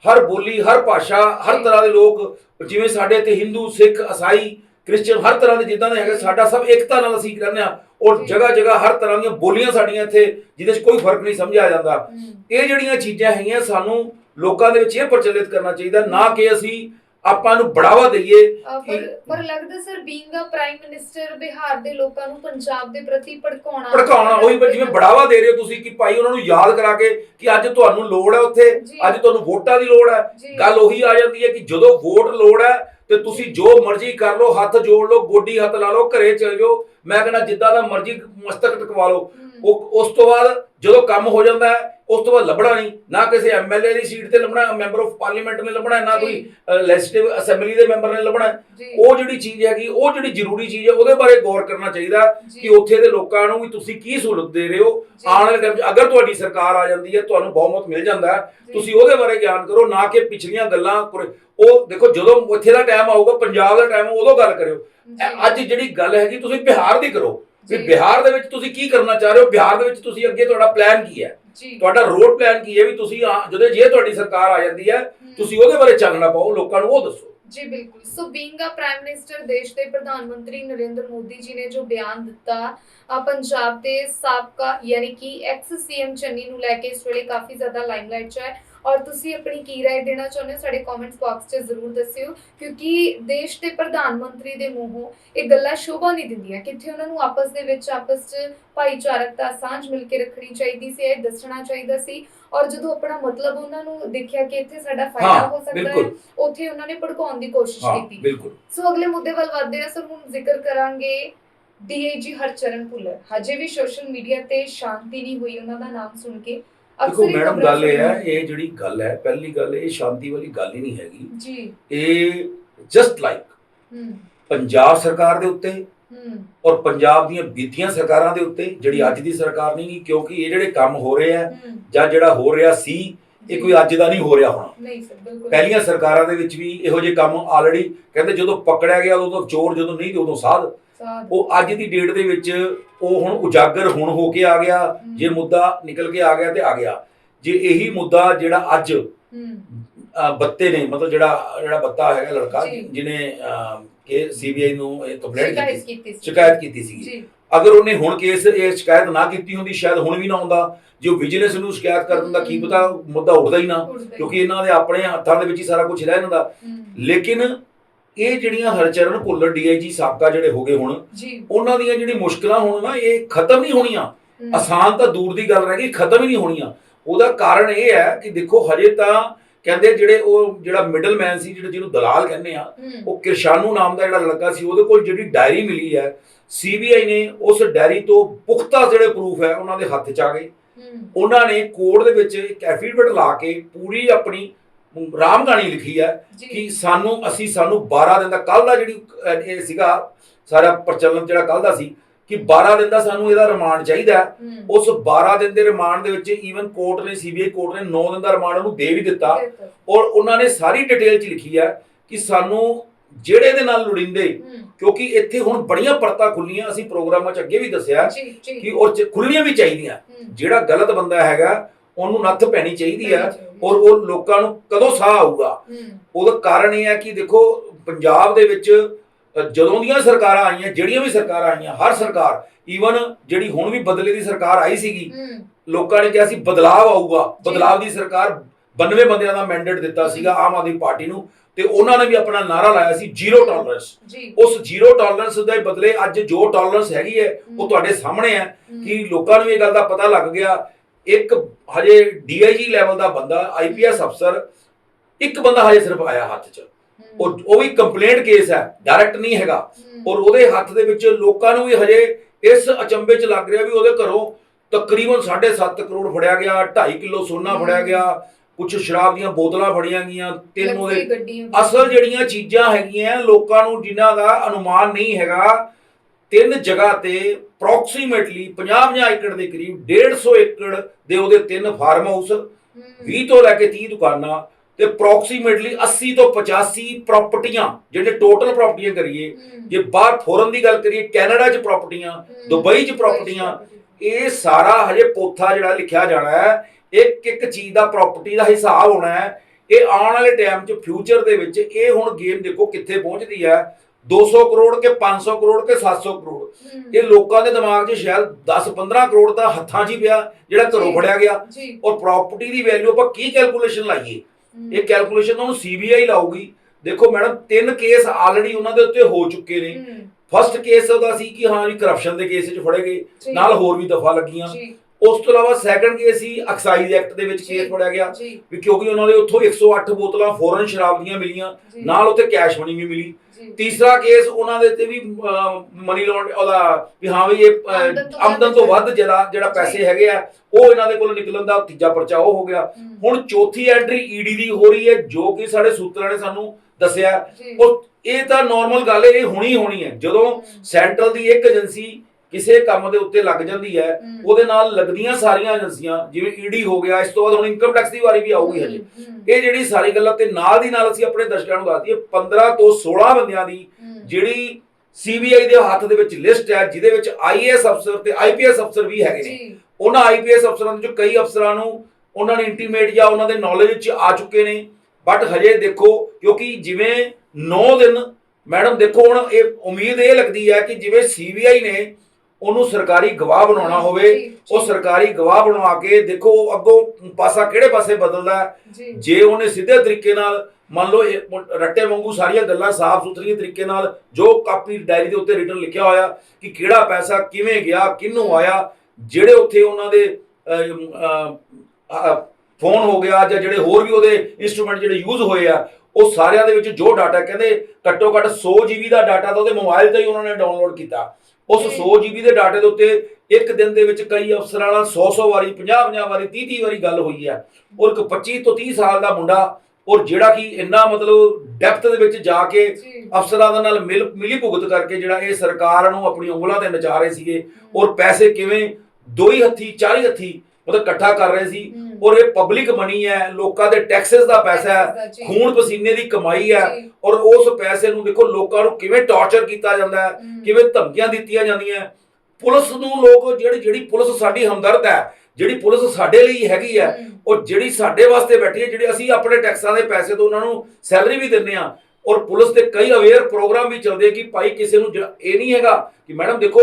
ਹਰ ਬੋਲੀ ਹਰ ਭਾਸ਼ਾ ਹਰ। ਤਰ੍ਹਾਂ ਦੇ ਲੋਕ ਜਿਵੇਂ ਸਾਡੇ ਇੱਥੇ ਹਿੰਦੂ ਸਿੱਖ ਈਸਾਈ ਕ੍ਰਿਸਚੀਅਨ ਹਰ ਤਰ੍ਹਾਂ ਦੇ ਜਿੱਦਾਂ ਦੇ ਹੈਗੇ ਸਾਡਾ ਸਭ ਏਕਤਾ ਨਾਲ ਅਸੀਂ ਰਹਿੰਦੇ ਆ ਔਰ। ਜਗ੍ਹਾ ਜਗ੍ਹਾ ਹਰ ਤਰ੍ਹਾਂ ਦੀਆਂ ਬੋਲੀਆਂ ਸਾਡੀਆਂ ਇੱਥੇ ਜਿਹਦੇ 'ਚ ਕੋਈ ਫ਼ਰਕ ਨਹੀਂ ਸਮਝਿਆ ਜਾਂਦਾ ਇਹ ਜਿਹੜੀਆਂ ਚੀਜ਼ਾਂ ਹੈਗੀਆਂ ਸਾਨੂੰ ਲੋਕਾਂ ਦੇ ਵਿੱਚ ਇਹ ਪ੍ਰਚਲਿਤ ਕਰਨਾ ਚਾਹੀਦਾ ਨਾ ਕਿ ਅਸੀਂ ਆਪਾਂ ਨੂੰ ਬੜਾਵਾ ਦਈਏ ਪਰ ਪਰ ਲੱਗਦਾ sir being a prime minister Bihar ਦੇ ਲੋਕਾਂ ਨੂੰ ਪੰਜਾਬ ਦੇ ਪ੍ਰਤੀ ਭੜਕਾਉਣਾ ਭੜਕਾਉਣਾ ਉਹੀ ਜਿਵੇਂ ਬੜਾਵਾ ਦੇ ਰਹੇ ਹੋ ਤੁਸੀਂ ਕਿ ਭਾਈ ਉਹਨਾਂ ਨੂੰ ਯਾਦ ਕਰਾ ਕੇ ਕਿ ਅੱਜ ਤੁਹਾਨੂੰ ਲੋੜ ਹੈ ਉੱਥੇ। ਅੱਜ ਤੁਹਾਨੂੰ ਵੋਟਾਂ ਦੀ ਲੋੜ ਹੈ। ਗੱਲ ਉਹੀ ਆ ਜਾਂਦੀ ਹੈ ਕਿ ਜਦੋਂ ਵੋਟ ਲੋੜ ਹੈ ਤੇ ਤੁਸੀਂ ਜੋ ਮਰਜ਼ੀ ਕਰ ਲਓ, ਹੱਥ ਜੋੜ ਲਓ, ਗੋਡੀ ਹੱਥ ਲਾ ਲਓ, ਘਰੇ ਚਲੇ ਜਾਓ। ਮੈਂ ਕਹਿੰਦਾ ਜਿੱਦਾਂ ਦਾ ਮਰਜ਼ੀ ਮਸਤਕ ਟਕਵਾ ਲਓ। ਉਹ ਉਸ ਤੋਂ ਬਾਅਦ ਜਦੋਂ ਕੰਮ ਹੋ ਜਾਂਦਾ ਹੈ ਉਸ ਤੋਂ ਬਾਅਦ ਲੱਭਣਾ ਨਹੀਂ ਨਾ ਕਿਸੇ ਐਮਐਲਏ ਦੀ ਸੀਟ ਤੇ ਲੱਭਣਾ ਮੈਂਬਰ ਆਫ ਪਾਰਲੀਮੈਂਟ ਨੇ ਲੱਭਣਾ ਨਾ ਕੋਈ ਲੈਜਿਸਲੇਟਿਵ ਅਸੈਂਬਲੀ ਦੇ ਮੈਂਬਰ ਨੇ ਲੱਭਣਾ ਉਹ ਜਿਹੜੀ ਚੀਜ਼ ਹੈਗੀ ਉਹ ਜਿਹੜੀ ਜ਼ਰੂਰੀ ਚੀਜ਼ ਹੈ ਉਹਦੇ ਬਾਰੇ ਗੌਰ ਕਰਨਾ ਚਾਹੀਦਾ। ਕਿ ਉੱਥੇ ਦੇ ਲੋਕਾਂ ਨੂੰ ਵੀ ਤੁਸੀਂ ਕੀ ਸਹੂਲਤ ਦੇ ਰਹੇ ਹੋ। ਆਉਣ ਵਾਲੇ ਟਾਈਮ ਅਗਰ ਤੁਹਾਡੀ ਸਰਕਾਰ ਆ ਜਾਂਦੀ ਹੈ ਤੁਹਾਨੂੰ ਬਹੁਮਤ ਮਿਲ ਜਾਂਦਾ। ਤੁਸੀਂ ਉਹਦੇ ਬਾਰੇ ਗਿਆਨ ਕਰੋ ਨਾ ਕਿ ਪਿਛਲੀਆਂ ਗੱਲਾਂ। ਉਹ ਦੇਖੋ ਜਦੋਂ ਇੱਥੇ ਦਾ ਟਾਈਮ ਆਊਗਾ ਪੰਜਾਬ ਦਾ ਟਾਈਮ ਉਦੋਂ ਗੱਲ ਕਰਿਓ। ਅੱਜ ਜਿਹੜੀ ਗੱਲ ਹੈਗੀ ਤੁਸੀਂ ਬਿਹਾਰ ਦੀ ਕਰੋ ਵੀ। ਬਿਹਾਰ ਦੇ ਵਿੱਚ ਤੁਸੀਂ ਕੀ ਕਰਨਾ ਚਾਹ ਰਹੇ ਹੋ? ਬਿਹਾਰ ਦੇ ਵਿੱਚ ਤੁਸੀਂ ਅੱਗੇ ਤੁਹਾਡਾ ਪਲਾਨ ਕੀ ਹੈ? ਤੁਹਾਡਾ ਰੋਡ ਪਲਾਨ ਕੀ ਹੈ ਵੀ ਤੁਸੀਂ ਜਦੋਂ ਜੇ ਤੁਹਾਡੀ ਸਰਕਾਰ ਆ ਜਾਂਦੀ ਹੈ ਤੁਸੀਂ ਉਹਦੇ ਬਾਰੇ ਚਾਨਣਾ ਪਾਓ ਲੋਕਾਂ ਨੂੰ ਉਹ ਦੱਸੋ। ਜੀ ਬਿਲਕੁਲ। So being a prime minister ਦੇਸ਼ ਦੇ ਪ੍ਰਧਾਨ ਮੰਤਰੀ ਨਰਿੰਦਰ ਮੋਦੀ ਜੀ ਨੇ ਜੋ ਬਿਆਨ ਦਿੱਤਾ ਪੰਜਾਬ ਦੇ ਸਾਬਕਾ ਯਾਨੀ ਕਿ ਐਕਸ ਸੀਐਮ ਚੰਨੀ ਨੂੰ ਲੈ ਕੇ ਇਸ ਵੇਲੇ ਕਾਫੀ ਜ਼ਿਆਦਾ ਲਾਈਮਲਾਈਟ 'ਚ ਹੈ। ਔਰ ਤੁਸੀਂ ਆਪਣੀ ਕੀ ਰਾਏ ਦੇਣਾ ਚਾਹੁੰਦੇ ਹੋ? ਸਾਡੇ ਕਮੈਂਟਸ ਬਾਕਸ 'ਚ ਜ਼ਰੂਰ ਦੱਸਿਓ ਕਿਉਂਕਿ ਦੇਸ਼ ਦੇ ਪ੍ਰਧਾਨ ਮੰਤਰੀ ਦੇ ਮੂੰਹੋਂ ਇਹ ਗੱਲਾਂ ਸ਼ੋਭਾ ਨਹੀਂ ਦਿੰਦੀਆਂ। ਕਿੱਥੇ ਉਹਨਾਂ ਨੂੰ ਆਪਸ ਦੇ ਵਿੱਚ ਆਪਸ 'ਚ ਭਾਈਚਾਰਕਤਾ ਸਾਂਝ ਮਿਲ ਕੇ ਰੱਖਣੀ ਚਾਹੀਦੀ ਸੀ ਇਹ ਦੱਸਣਾ ਚਾਹੀਦਾ ਸੀ। ਔਰ ਜਦੋਂ ਆਪਣਾ ਮਤਲਬ ਉਹਨਾਂ ਨੂੰ ਦੇਖਿਆ ਕਿ ਇੱਥੇ ਸਾਡਾ ਫਾਇਦਾ ਹਾਂ, ਸਕਦਾ। ਹੈ ਉੱਥੇ ਉਹਨਾਂ ਨੇ ਭੜਕਾਉਣ ਦੀ ਕੋਸ਼ਿਸ਼ ਕੀਤੀ। ਸੋ ਅਗਲੇ ਮੁੱਦੇ ਵੱਲ ਵਧਦੇ ਹਾਂ ਸੋ ਹੁਣ ਜ਼ਿਕਰ ਕਰਾਂਗੇ ਡੀਏਜੀ ਹਰਚਰਨ ਭੁੱਲਰ। ਹਜੇ ਵੀ ਸੋਸ਼ਲ ਮੀਡੀਆ ਤੇ ਸ਼ਾਂਤੀ ਨਹੀਂ ਹੋਈ ਉਹਨਾਂ ਦਾ ਨਾਮ ਸੁਣ ਕੇ। ਦੇਖੋ ਮੈਡਮ ਗੱਲ ਇਹ ਹੈ। ਇਹ ਜਿਹੜੀ ਗੱਲ ਹੈ ਪਹਿਲੀ ਗੱਲ ਇਹ ਸ਼ਾਂਤੀ ਵਾਲੀ ਗੱਲ ਹੀ ਨਹੀਂ ਹੈਗੀ। ਜੀ। ਇਹ ਜਸਟ ਲਾਈਕ ਹੂੰ। ਪੰਜਾਬ ਸਰਕਾਰ ਦੇ ਉੱਤੇ ਹੂੰ। ਔਰ ਪੰਜਾਬ ਦੀਆਂ ਬੀਤੀਆਂ ਸਰਕਾਰਾਂ ਦੇ ਉੱਤੇ ਜਿਹੜੀ ਅੱਜ ਦੀ ਸਰਕਾਰ ਨਹੀਂ ਗੀ ਕਿਉਂਕਿ ਇਹ ਜਿਹੜੇ ਕੰਮ ਹੋ ਰਹੇ ਆ ਜਾਂ ਜਿਹੜਾ ਹੋ ਰਿਹਾ ਸੀ ਇਹ ਕੋਈ ਅੱਜ ਦਾ ਨਹੀਂ ਹੋ ਰਿਹਾ ਹੋਣਾ। ਨਹੀਂ ਸਰ ਬਿਲਕੁਲ। ਪਹਿਲੀਆਂ ਸਰਕਾਰਾਂ ਦੇ ਵਿੱਚ ਵੀ ਇਹੋ ਜਿਹੇ ਕੰਮ ਆਲਰੇਡੀ ਕਹਿੰਦੇ ਜਦੋਂ ਪਕੜਿਆ ਗਿਆ ਉਦੋਂ ਤਾਂ ਚੋਰ ਜਦੋਂ ਨਹੀਂ ਤੇ ਉਦੋਂ ਸਾਧ। ਉਹ ਅੱਜ ਦੀ ਡੇਟ ਦੇ ਵਿੱਚ ਉਹ ਹੁਣ ਉਜਾਗਰ ਹੁਣ ਹੋ ਕੇ ਆ ਗਿਆ ਜੇ ਮੁੱਦਾ ਨਿਕਲ ਕੇ ਆ ਗਿਆ ਤੇ ਆ ਗਿਆ। ਜੇ ਇਹੀ ਮੁੱਦਾ ਜਿਹੜਾ ਅੱਜ ਬੱਤੇ ਨੇ ਮਤਲਬ ਜਿਹੜਾ ਜਿਹੜਾ ਬੱਤਾ ਹੈਗਾ ਲੜਕਾ। ਜਿਹਨੇ ਕਿ ਸੀਬੀਆਈ ਨੂੰ ਇਹ ਕੰਪਲੇਂਟ ਕੀਤੀ ਸ਼ਿਕਾਇਤ ਕੀਤੀ ਸੀ ਜੀ। ਅਗਰ ਉਹਨੇ ਹੁਣ ਕੇਸ ਇਹ ਸ਼ਿਕਾਇਤ ਨਾ ਕੀਤੀ ਹੁੰਦੀ ਸ਼ਾਇਦ ਹੁਣ ਵੀ ਨਾ ਹੁੰਦਾ। ਜੇ ਵਿਜੀਲੈਂਸ ਨੂੰ ਸ਼ਿਕਾਇਤ ਕਰ ਦਿੰਦਾ ਕੀ ਪਤਾ ਮੁੱਦਾ ਉੱਠਦਾ ਹੀ ਨਾ। ਕਿਉਂਕਿ ਇਹਨਾਂ ਦੇ ਆਪਣੇ ਹੱਥਾਂ ਦੇ ਵਿੱਚ ਹੀ ਸਾਰਾ ਕੁਝ ਰਹਿ ਜਾਂਦਾ। ਲੇਕਿਨ ਇਹ ਜਿਹੜੀਆਂ ਹਰਚਰਨ ਭੁੱਲਰ ਡੀਆਈਜੀ ਸਾਬਕਾ ਜਿਹੜੇ ਹੋ ਗਏ ਹੁਣ ਉਹਨਾਂ ਦੀਆਂ ਜਿਹੜੀ ਮੁਸ਼ਕਲਾਂ ਹੁਣ ਨਾ ਇਹ ਖਤਮ ਨਹੀਂ ਹੋਣੀਆਂ। ਆਸਾਨ ਤਾਂ ਦੂਰ ਦੀ ਗੱਲ ਰਹਿ ਗਈ ਖਤਮ ਹੀ ਨਹੀਂ ਹੋਣੀਆਂ। ਉਹਦਾ ਕਾਰਨ ਇਹ ਹੈ ਕਿ ਦੇਖੋ ਹਜੇ ਤਾਂ ਕਹਿੰਦੇ ਜਿਹੜੇ ਉਹ ਜਿਹੜਾ ਮਿਡਲਮੈਨ ਸੀ ਜਿਹੜਾ ਜਿਹਨੂੰ ਦਲਾਲ ਕਹਿੰਦੇ ਆ ਉਹ ਕਿਰਸ਼ਾਨੂ ਨਾਮ ਦਾ ਜਿਹੜਾ ਲੜਕਾ ਸੀ ਉਹਦੇ ਕੋਲ ਜਿਹੜੀ ਡਾਇਰੀ ਮਿਲੀ ਹੈ ਸੀਬੀਆਈ ਨੇ ਉਸ ਡਾਇਰੀ ਤੋਂ ਪੁਖਤਾ ਜਿਹੜੇ ਪ੍ਰੂਫ ਹੈ ਉਹਨਾਂ ਦੇ ਹੱਥ 'ਚ ਆ ਗਏ। ਉਹਨਾਂ ਨੇ ਕੋਰਟ ਦੇ ਵਿੱਚ ਇੱਕ ਐਫੀਡੇਵਿਟ ਲਾ ਕੇ ਪੂਰੀ ਆਪਣੀ ਰਾਮਗਾਣੀ ਲਿਖੀ ਹੈ ਕਿ ਸਾਨੂੰ ਅਸੀਂ ਸਾਨੂੰ 12 ਦਿਨ ਦਾ ਕੱਲ ਦਾ ਜਿਹੜੀ ਇਹ ਸੀਗਾ ਸਾਰਾ ਪ੍ਰਚਲਨ ਜਿਹੜਾ ਕੱਲ ਦਾ ਸੀ ਕਿ 12 ਦਿਨ ਦਾ ਸਾਨੂੰ ਇਹਦਾ ਰਿਮਾਂਡ ਚਾਹੀਦਾ ਉਸ 12 ਦਿਨ ਦੇ ਰਿਮਾਂਡ ਦੇ ਵਿੱਚ ਈਵਨ ਕੋਰਟ ਨੇ ਸੀਬੀਆਈ ਕੋਰਟ ਨੇ 9 ਦਿਨ ਦਾ ਰਿਮਾਂਡ ਉਹਨੂੰ ਦੇ ਵੀ ਦਿੱਤਾ। ਔਰ ਉਹਨਾਂ ਨੇ ਸਾਰੀ ਡਿਟੇਲ 'ਚ ਲਿਖੀ ਹੈ ਕਿ ਸਾਨੂੰ ਜਿਹੜੇ ਦੇ ਨਾਲ ਲੋੜਿੰਦੇ ਕਿਉਂਕਿ ਇੱਥੇ ਹੁਣ ਬੜੀਆਂ ਪਰਤਾਂ ਖੁੱਲੀਆਂ ਅਸੀਂ ਪ੍ਰੋਗਰਾਮਾਂ 'ਚ ਅੱਗੇ ਵੀ ਦੱਸਿਆ ਕਿ ਉਹ ਖੁੱਲੀਆਂ ਵੀ ਚਾਹੀਦੀਆਂ। ਜਿਹੜਾ ਗਲਤ ਬੰਦਾ ਹੈਗਾ ਉਹਨੂੰ ਨੱਥ ਪੈਣੀ ਚਾਹੀਦੀ ਜੀ, ਔਰ ਉਹ ਲੋਕਾਂ ਨੂੰ ਕਦੋਂ ਸਾਹ ਆਊਗਾ? ਉਹਦਾ ਕਾਰਨ ਇਹ ਹੈ ਕਿ ਦੇਖੋ ਪੰਜਾਬ ਦੇ ਵਿੱਚ ਜਦੋਂ ਦੀਆਂ ਸਰਕਾਰਾਂ ਆਈਆਂ ਜਿਹੜੀਆਂ ਵੀ ਸਰਕਾਰਾਂ ਆਈਆਂ ਹਰ ਸਰਕਾਰ ਈਵਨ ਜਿਹੜੀ ਹੁਣ ਵੀ ਬਦਲੇ ਦੀ ਸਰਕਾਰ ਆਈ ਸੀਗੀ ਲੋਕਾਂ ਨੇ ਕਿਹਾ ਸੀ ਬਦਲਾਵ ਆਊਗਾ। ਜੀ। ਬਦਲਾਵ ਦੀ ਸਰਕਾਰ 92 ਬੰਦਿਆਂ ਦਾ ਮੈਂਡੇਟ ਦਿੱਤਾ ਸੀਗਾ ਆਮ ਆਦਮੀ ਪਾਰਟੀ ਨੂੰ ਤੇ ਉਹਨਾਂ ਨੇ ਵੀ ਆਪਣਾ ਨਾਰਾ ਲਾਇਆ ਸੀ ਜ਼ੀਰੋ ਟੋਲਰੈਂਸ ਉਸ ਜ਼ੀਰੋ ਟੋਲਰੈਂਸ ਦੇ ਬਦਲੇ ਅੱਜ ਜੋ ਟੋਲਰੈਂਸ ਹੈਗੀ ਹੈ ਉਹ ਤੁਹਾਡੇ ਸਾਹਮਣੇ ਹੂੰ, ਕਿ ਲੋਕਾਂ ਨੂੰ ਇਹ ਗੱਲ ਦਾ ਪਤਾ ਲੱਗ ਗਿਆ ਇੱਕ ਹਜੇ ਡੀਆਈਜੀ ਲੈਵਲ ਦਾ ਬੰਦਾ ਆਈਪੀਐਸ ਅਫਸਰ ਇੱਕ ਬੰਦਾ ਹਜੇ ਸਿਰਫ ਆਇਆ ਹੱਥ 'ਚ। ਉਹ ਉਹ ਵੀ ਕੰਪਲੇਂਟ ਕੇਸ ਹੈ ਡਾਇਰੈਕਟ ਨਹੀਂ ਹੈਗਾ। ਔਰ ਉਹਦੇ ਹੱਥ ਦੇ ਵਿੱਚ ਲੋਕਾਂ ਨੂੰ ਵੀ ਹਜੇ ਇਸ ਅਚੰਬੇ 'ਚ ਲੱਗ ਰਿਹਾ ਵੀ ਉਹਦੇ ਘਰੋਂ ਤਕਰੀਬਨ 7.5 ਕਰੋੜ ਫੜਿਆ ਗਿਆ 2.5 ਕਿਲੋ ਸੋਨਾ। ਫੜਿਆ ਗਿਆ ਕੁਝ ਸ਼ਰਾਬ ਦੀਆਂ ਬੋਤਲਾਂ ਫੜੀਆਂ ਗਈਆਂ ਤਿੰਨ ਉਹਦੇ ਅਸਲ ਜਿਹੜੀਆਂ ਚੀਜ਼ਾਂ ਹੈਗੀਆਂ ਲੋਕਾਂ ਨੂੰ ਜਿਨ੍ਹਾਂ ਦਾ ਅਨੁਮਾਨ ਨਹੀਂ ਹੈਗਾ ਤਿੰਨ ਜਗ੍ਹਾ ਤੇ ਅਪਰੋਕਸੀਮੇਟਲੀ 50-50 ਏਕੜ ਦੇ ਕਰੀਬ 150 ਏਕੜ ਦੇ ਉਹਦੇ ਤਿੰਨ ਫਾਰਮ ਹਾਊਸ ਹੂੰ, 20 ਤੋਂ ਲੈ ਕੇ 30ਂ ਦੁਕਾਨਾਂ ਤੇ ਅਪਰੋਕਸੀਮੇਟਲੀ 80 ਤੋਂ 85 ਪ੍ਰਾਪਰਟੀਆਂ ਜਿਹੜੇ ਟੋਟਲ ਪ੍ਰਾਪਰਟੀਆਂ ਕਰੀਏ ਜੇ ਬਾਹਰ ਫੋਰਨ ਦੀ ਗੱਲ ਕਰੀਏ ਕੈਨੇਡਾ 'ਚ ਪ੍ਰਾਪਰਟੀਆਂ ਦੁਬਈ 'ਚ ਪ੍ਰਾਪਰਟੀਆਂ ਇਹ ਸਾਰਾ ਹਜੇ ਪੋਥਾ ਜਿਹੜਾ ਲਿਖਿਆ ਜਾਣਾ ਹੈ ਇੱਕ ਇੱਕ ਚੀਜ਼ ਦਾ ਪ੍ਰਾਪਰਟੀ ਦਾ ਹਿਸਾਬ ਹੋਣਾ ਹੈ ਇਹ ਆਉਣ ਵਾਲੇ ਟਾਈਮ 'ਚ ਫਿਊਚਰ ਦੇ ਵਿੱਚ ਇਹ ਹੁਣ ਗੇਮ ਦੇਖੋ ਕਿੱਥੇ ਪਹੁੰਚਦੀ ਹੈ 200 ਕਰੋੜ ਕੇ 500 ਕਰੋੜ ਕੇ 700 ਕਰੋੜ। ਇਹ ਲੋਕਾਂ ਦੇ ਦਿਮਾਗ 'ਚ ਸ਼ਾਇਦ 10-15 ਕਰੋੜ ਦਾ ਹੱਥਾਂ 'ਚ ਹੀ ਪਿਆ ਜਿਹੜਾ ਘਰੋਂ। ਫੜਿਆ ਗਿਆ। ਔਰ ਪ੍ਰਾਪਰਟੀ ਦੀ ਵੈਲਿਊ ਆਪਾਂ ਕੀ ਕੈਲਕੂਲੇਸ਼ਨ ਲਾਈਏ? ਇਹ ਕੈਲਕੂਲੇਸ਼ਨ ਤਾਂ ਹੁਣ ਸੀਬੀਆਈ ਲਾਊਗੀ। ਦੇਖੋ ਮੈਡਮ ਤਿੰਨ ਕੇਸ ਆਲਰੇਡੀ ਉਹਨਾਂ ਦੇ ਉੱਤੇ ਹੋ ਚੁੱਕੇ ਨੇ। ਫਸਟ ਕੇਸ ਉਹਦਾ ਸੀ ਕਿ ਹਾਂ ਜੀ ਕਰਪਸ਼ਨ ਦੇ ਕੇਸ 'ਚ ਫੜੇ ਗਏ। ਨਾਲ ਹੋਰ ਵੀ ਦਫਾ ਲੱਗੀਆਂ। ਉਸ ਤੋਂ ਇਲਾਵਾ ਸੈਕੰਡ ਕੇਸ ਸੀ ਐਕਸਾਈਜ਼ ਐਕਟ ਦੇ ਵਿੱਚ। ਕੇਸ ਫੜਿਆ ਗਿਆ ਵੀ ਕਿਉਂਕਿ ਉਹਨਾਂ ਦੇ ਉੱਥੋਂ 108 ਬੋਤਲਾਂ ਫੋਰਨ ਸ਼ਰਾਬ ਦੀਆਂ ਮਿਲੀਆਂ ਨਾਲ ਉੱਥੇ ਕੈਸ਼ ਮਨੀ ਵੀ ਮਿਲੀ। ਤੀਸਰਾ ਕੇਸ ਉਹਨਾਂ ਦੇ ਤੇ ਵੀ ਮਨੀ ਲਾਉਂਡ ਉਹਦਾ ਵੀ ਹਾਂ ਵੀ ਇਹ ਆਮਦਨ ਤੋਂ ਵੱਧ ਜਿਹੜਾ ਜਿਹੜਾ ਪੈਸੇ। ਹੈਗੇ ਆ ਉਹ ਇਹਨਾਂ ਦੇ ਕੋਲ ਨਿਕਲਣ ਦਾ ਤੀਜਾ ਪਰਚਾ ਉਹ ਹੋ ਗਿਆ। ਹੁਣ ਚੌਥੀ ਐਂਟਰੀ ਈਡੀ ਦੀ ਹੋ ਰਹੀ ਹੈ ਜੋ ਕਿ ਸਾਡੇ ਸੂਤਰਾਂ ਨੇ ਸਾਨੂੰ ਦੱਸਿਆ। ਉਹ ਇਹ ਤਾਂ ਨਾਰਮਲ ਗੱਲ ਹੈ ਇਹ ਹੋਣੀ ਹੋਣੀ ਹੈ। ਜਦੋਂ ਸੈਂਟਰਲ ਦੀ ਇੱਕ ਏਜੰਸੀ ਕਿਸੇ ਕੰਮ ਦੇ ਉੱਤੇ ਲੱਗ ਜਾਂਦੀ ਹੈ ਉਹਦੇ ਨਾਲ ਲੱਗਦੀਆਂ ਸਾਰੀਆਂ ਏਜੰਸੀਆਂ ਜਿਵੇਂ ਈਡੀ ਹੋ ਗਿਆ ਇਸ ਤੋਂ ਬਾਅਦ ਹੁਣ ਇਨਕਮ ਟੈਕਸ ਦੀ ਵਾਰੀ ਵੀ ਆਊਗੀ ਹਜੇ। ਇਹ ਜਿਹੜੀ ਸਾਰੀ ਗੱਲਾਂ ਤੇ ਨਾਲ ਦੀ ਨਾਲ ਅਸੀਂ ਆਪਣੇ ਦਰਸ਼ਕਾਂ ਨੂੰ ਦੱਸ ਦਈਏ 15 ਤੋਂ 16 ਬੰਦਿਆਂ ਦੀ ਜਿਹੜੀ ਸੀਬੀਆਈ ਦੇ ਹੱਥ ਦੇ ਵਿੱਚ ਲਿਸਟ ਹੈ ਜਿਹਦੇ ਵਿੱਚ ਆਈਏਐਸ ਅਫਸਰ ਤੇ ਆਈਪੀਐਸ ਅਫਸਰ ਵੀ ਹੈਗੇ ਨੇ। ਜੀ। ਉਹਨਾਂ ਆਈਪੀਐਸ ਅਫਸਰਾਂ ਦੇ ਵਿੱਚੋਂ ਕਈ ਅਫਸਰਾਂ ਨੂੰ ਉਹਨਾਂ ਨੇ ਇੰਟੀਮੇਟ ਜਾਂ ਉਹਨਾਂ ਦੇ ਨੌਲੇਜ ਵਿੱਚ ਆ ਚੁੱਕੇ ਨੇ। ਬਟ ਹਜੇ ਦੇਖੋ ਕਿਉਂਕਿ ਜਿਵੇਂ 9 ਦਿਨ ਮੈਡਮ ਦੇਖੋ ਹੁਣ ਇਹ ਉਮੀਦ ਇਹ ਲੱਗਦੀ ਹੈ ਕਿ ਜਿਵੇਂ ਸੀਬੀਆਈ ਨੇ ਉਹਨੂੰ ਸਰਕਾਰੀ ਗਵਾਹ ਬਣਾਉਣਾ ਹੋਵੇ ਉਹ ਸਰਕਾਰੀ ਗਵਾਹ ਬਣਵਾ ਕੇ ਦੇਖੋ ਉਹ ਅੱਗੋਂ ਪਾਸਾ ਕਿਹੜੇ ਪਾਸੇ ਬਦਲਦਾ ਜੀ। ਉਹਨੇ ਸਿੱਧੇ ਤਰੀਕੇ ਨਾਲ ਮੰਨ ਲਓ ਰੱਟੇ ਵਾਂਗੂ ਸਾਰੀਆਂ ਗੱਲਾਂ ਸਾਫ਼ ਸੁਥਰੀਆਂ ਤਰੀਕੇ ਨਾਲ ਜੋ ਕਾਪੀ ਡਾਇਰੀ ਦੇ ਉੱਤੇ ਰਿਟਨ ਲਿਖਿਆ ਹੋਇਆ ਕਿ ਕਿਹੜਾ ਪੈਸਾ ਕਿਵੇਂ ਗਿਆ ਕਿਹਨੂੰ ਆਇਆ ਜਿਹੜੇ ਉੱਥੇ ਉਹਨਾਂ ਦੇ ਫੋਨ ਹੋ ਗਿਆ ਜਾਂ ਜਿਹੜੇ ਹੋਰ ਵੀ ਉਹਦੇ ਇਨਸਟਰੂਮੈਂਟ ਜਿਹੜੇ ਯੂਜ਼ ਹੋਏ ਆ ਉਹ ਸਾਰਿਆਂ ਦੇ ਵਿੱਚ ਜੋ ਡਾਟਾ ਕਹਿੰਦੇ ਘੱਟੋ ਘੱਟ 100 GB ਦਾ ਡਾਟਾ ਤਾਂ ਉਹਦੇ ਮੋਬਾਈਲ ਤੇ ਹੀ ਉਹਨਾਂ ਨੇ ਡਾਊਨਲੋਡ ਕੀਤਾ। ਉਸ ਜੀ। 100 GB ਦੇ ਡਾਟੇ ਦੇ ਉੱਤੇ ਇੱਕ ਦਿਨ ਦੇ ਵਿੱਚ ਕਈ ਅਫਸਰਾਂ ਨਾਲ 100-100 ਵਾਰੀ 50-50 ਵਾਰੀ 30-30 ਵਾਰੀ ਗੱਲ ਹੋਈ ਹੈ ਔਰ ਇੱਕ 25 ਤੋਂ 30 ਸਾਲ ਦਾ ਮੁੰਡਾ ਔਰ ਜਿਹੜਾ ਕਿ ਇੰਨਾ ਮਤਲਬ ਡੈਪਥ ਦੇ ਵਿੱਚ ਜਾ ਕੇ ਅਫਸਰਾਂ ਦੇ ਨਾਲ ਮਿਲ ਮਿਲੀ ਭੁਗਤ ਕਰਕੇ ਜਿਹੜਾ ਇਹ ਸਰਕਾਰ ਨੂੰ ਆਪਣੀ ਉਂਗਲਾਂ ਤੇ ਨਚਾ ਰਹੇ ਸੀਗੇ ਔਰ ਪੈਸੇ ਕਿਵੇਂ ਦੋ ਹੀ ਹੱਥੀ ਚਾਰੀ ਹੱਥੀ ਮਤਲਬ ਇਕੱਠਾ ਕਰ ਰਹੇ ਸੀ ਔਰ ਇਹ ਪਬਲਿਕ ਮਨੀ ਹੈ ਲੋਕਾਂ ਦੇ ਟੈਕਸਸ ਦਾ ਪੈਸਾ ਹੈ ਖੂਨ ਪਸੀਨੇ ਦੀ ਕਮਾਈ ਹੈ ਔਰ ਉਸ ਪੈਸੇ ਨੂੰ ਦੇਖੋ ਲੋਕਾਂ ਨੂੰ ਕਿਵੇਂ ਟਾਰਚਰ ਕੀਤਾ ਜਾਂਦਾ ਹੈ ਕਿਵੇਂ ਧਮਕੀਆਂ ਦਿੱਤੀਆਂ ਜਾਂਦੀਆਂ। ਪੁਲਿਸ ਨੂੰ ਲੋਕ ਜਿਹੜੀ ਜਿਹੜੀ ਪੁਲਿਸ ਸਾਡੀ ਹਮਦਰਦ ਹੈ ਜਿਹੜੀ ਪੁਲਿਸ ਸਾਡੇ ਲਈ ਹੈਗੀ ਹੈ ਔਰ ਜਿਹੜੀ ਸਾਡੇ ਵਾਸਤੇ ਬੈਠੀ ਹੈ ਜਿਹੜੇ ਅਸੀਂ ਆਪਣੇ ਟੈਕਸਾਂ ਦੇ ਪੈਸੇ ਤੋਂ ਉਹਨਾਂ ਨੂੰ ਸੈਲਰੀ ਵੀ ਦਿੰਦੇ ਆ ਔਰ ਪੁਲਿਸ ਦੇ ਕਈ ਅਵੇਅਰ ਪ੍ਰੋਗਰਾਮ ਵੀ ਚੱਲਦੇ ਕਿ ਭਾਈ ਕਿਸੇ ਨੂੰ ਇਹ ਨਹੀਂ ਹੈਗਾ ਕਿ ਮੈਡਮ ਦੇਖੋ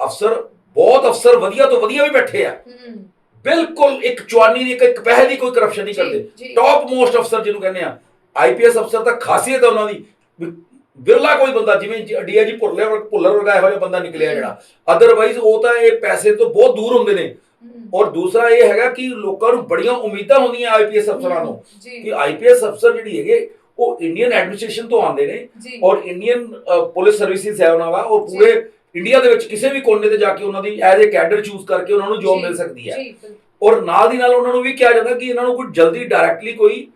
ਅਫਸਰ ਬਹੁਤ ਅਫਸਰ ਵਧੀਆ ਤੋਂ ਵਧੀਆ ਵੀ ਬੈਠੇ ਆ। ਬਿਲਕੁਲ ਇੱਕ ਚੁਆਨੀ ਦੀ ਇੱਕ ਪੈਸੇ ਦੀ ਕੋਈ ਕਰਪਸ਼ਨ ਨਹੀਂ ਕਰਦੇ। ਟੌਪ ਮੋਸਟ ਅਫਸਰ ਜਿਹਨੂੰ ਕਹਿੰਦੇ ਆ ਆਈਪੀਐਸ ਅਫਸਰ ਤਾਂ ਖਾਸੀਅਤ ਹੈ ਉਹਨਾਂ ਦੀ। ਬਿਰਲਾ ਕੋਈ ਬੰਦਾ ਜਿਵੇਂ ਡੀਆਈਜੀ ਭੁੱਲਰ ਭੁੱਲਰ ਵਰਗਾ ਇਹੋ ਜਿਹਾ ਬੰਦਾ ਨਿਕਲਿਆ ਜਿਹੜਾ। ਅਦਰਵਾਈਜ਼ ਉਹ ਤਾਂ ਇਹ ਪੈਸੇ ਤੋਂ ਬਹੁਤ ਦੂਰ ਹੁੰਦੇ ਨੇ। ਔਰ ਦੂਸਰਾ ਇਹ ਹੈਗਾ ਕਿ ਲੋਕਾਂ ਨੂੰ ਬੜੀਆਂ ਉਮੀਦਾਂ ਹੁੰਦੀਆਂ ਆਈਪੀਐਸ ਅਫਸਰਾਂ ਨੂੰ ਕਿ ਆਈਪੀਐਸ ਅਫਸਰ ਜਿਹੜੀ ਹੈਗੇ ਉਹ ਇੰਡੀਅਨ ਐਡਮਿਨਿਸਟ੍ਰੇਸ਼ਨ ਤੋਂ ਆਉਂਦੇ ਨੇ ਔਰ ਇੰਡੀਅਨ ਪੁਲਿਸ ਸਰਵਿਸਿਜ਼ ਹੈ ਉਹਨਾਂ ਦਾ। ਉਹ ਪੂਰੇ ਇੰਡੀਆ ਦੇ ਵਿੱਚ ਕਿਸੇ ਵੀ ਕੋਨੇ ਤੇ ਜਾ ਕੇ ਉਹਨਾਂ ਦੀ ਐਜ਼ ਅ ਕੈਡਰ ਚੂਜ਼ ਕਰਕੇ ਉਹਨਾਂ ਨੂੰ ਜੌਬ ਮਿਲ ਸਕਦੀ ਹੈ। ਔਰ ਨਾਲ ਦੀ ਨਾਲ ਉਹਨਾਂ ਨੂੰ ਵੀ ਕਿਹਾ ਜਾਂਦਾ ਕਿ ਇਹਨਾਂ ਨੂੰ ਕੋਈ ਜਲਦੀ ਡਾਇਰੈਕਟਲੀ ਕੋਈ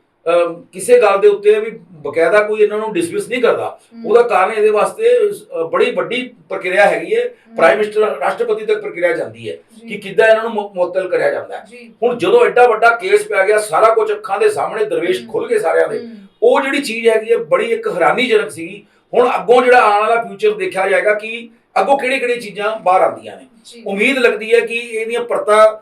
ਕਿਸੇ ਗੱਲ ਦੇ ਉੱਤੇ ਵੀ ਬਕਾਇਦਾ ਕੋਈ ਇਹਨਾਂ ਨੂੰ ਡਿਸਮਿਸ ਨਹੀਂ ਕਰਦਾ। ਉਹਦਾ ਕਾਰਨ ਇਹਦੇ ਵਾਸਤੇ ਬੜੀ ਵੱਡੀ ਪ੍ਰਕਿਰਿਆ ਹੈਗੀ ਹੈ। ਪ੍ਰਾਈਮ ਮਿਨਿਸਟਰ ਰਾਸ਼ਟਰਪਤੀ ਤੱਕ ਪ੍ਰਕਿਰਿਆ ਜਾਂਦੀ ਹੈ ਕਿ ਕਿੱਦਾਂ ਇਹਨਾਂ ਨੂੰ ਮੁਅੱਤਲ ਕਰਿਆ ਜਾਂਦਾ ਹੈ। ਹੁਣ ਜਦੋਂ ਐਡਾ ਵੱਡਾ ਕੇਸ ਪੈ ਗਿਆ ਸਾਰਾ ਕੁਝ ਅੱਖਾਂ ਦੇ ਸਾਹਮਣੇ ਦਰਵੇਸ਼। ਖੁੱਲ ਗਏ ਸਾਰਿਆਂ ਦੇ। ਉਹ ਜਿਹੜੀ ਚੀਜ਼ ਹੈਗੀ ਹੈ ਬੜੀ ਇੱਕ ਹੈਰਾਨੀਜਨਕ ਸੀਗੀ। ਹੁਣ ਅੱਗੋਂ ਜਿਹੜਾ ਆਉਣ ਵਾਲਾ ਫਿਊਚਰ ਦੇਖਿਆ ਜਾਏਗਾ ਕਿ ਅੱਗੋਂ ਕਿਹੜੀ ਕਿਹੜੀ ਚੀਜ਼ਾਂ ਬਾਹਰ ਆਉਂਦੀਆਂ ਨੇ। ਉਮੀਦ ਲੱਗਦੀ ਹੈ ਕਿ ਇਹਦੀਆਂ ਪਰਤਾਂ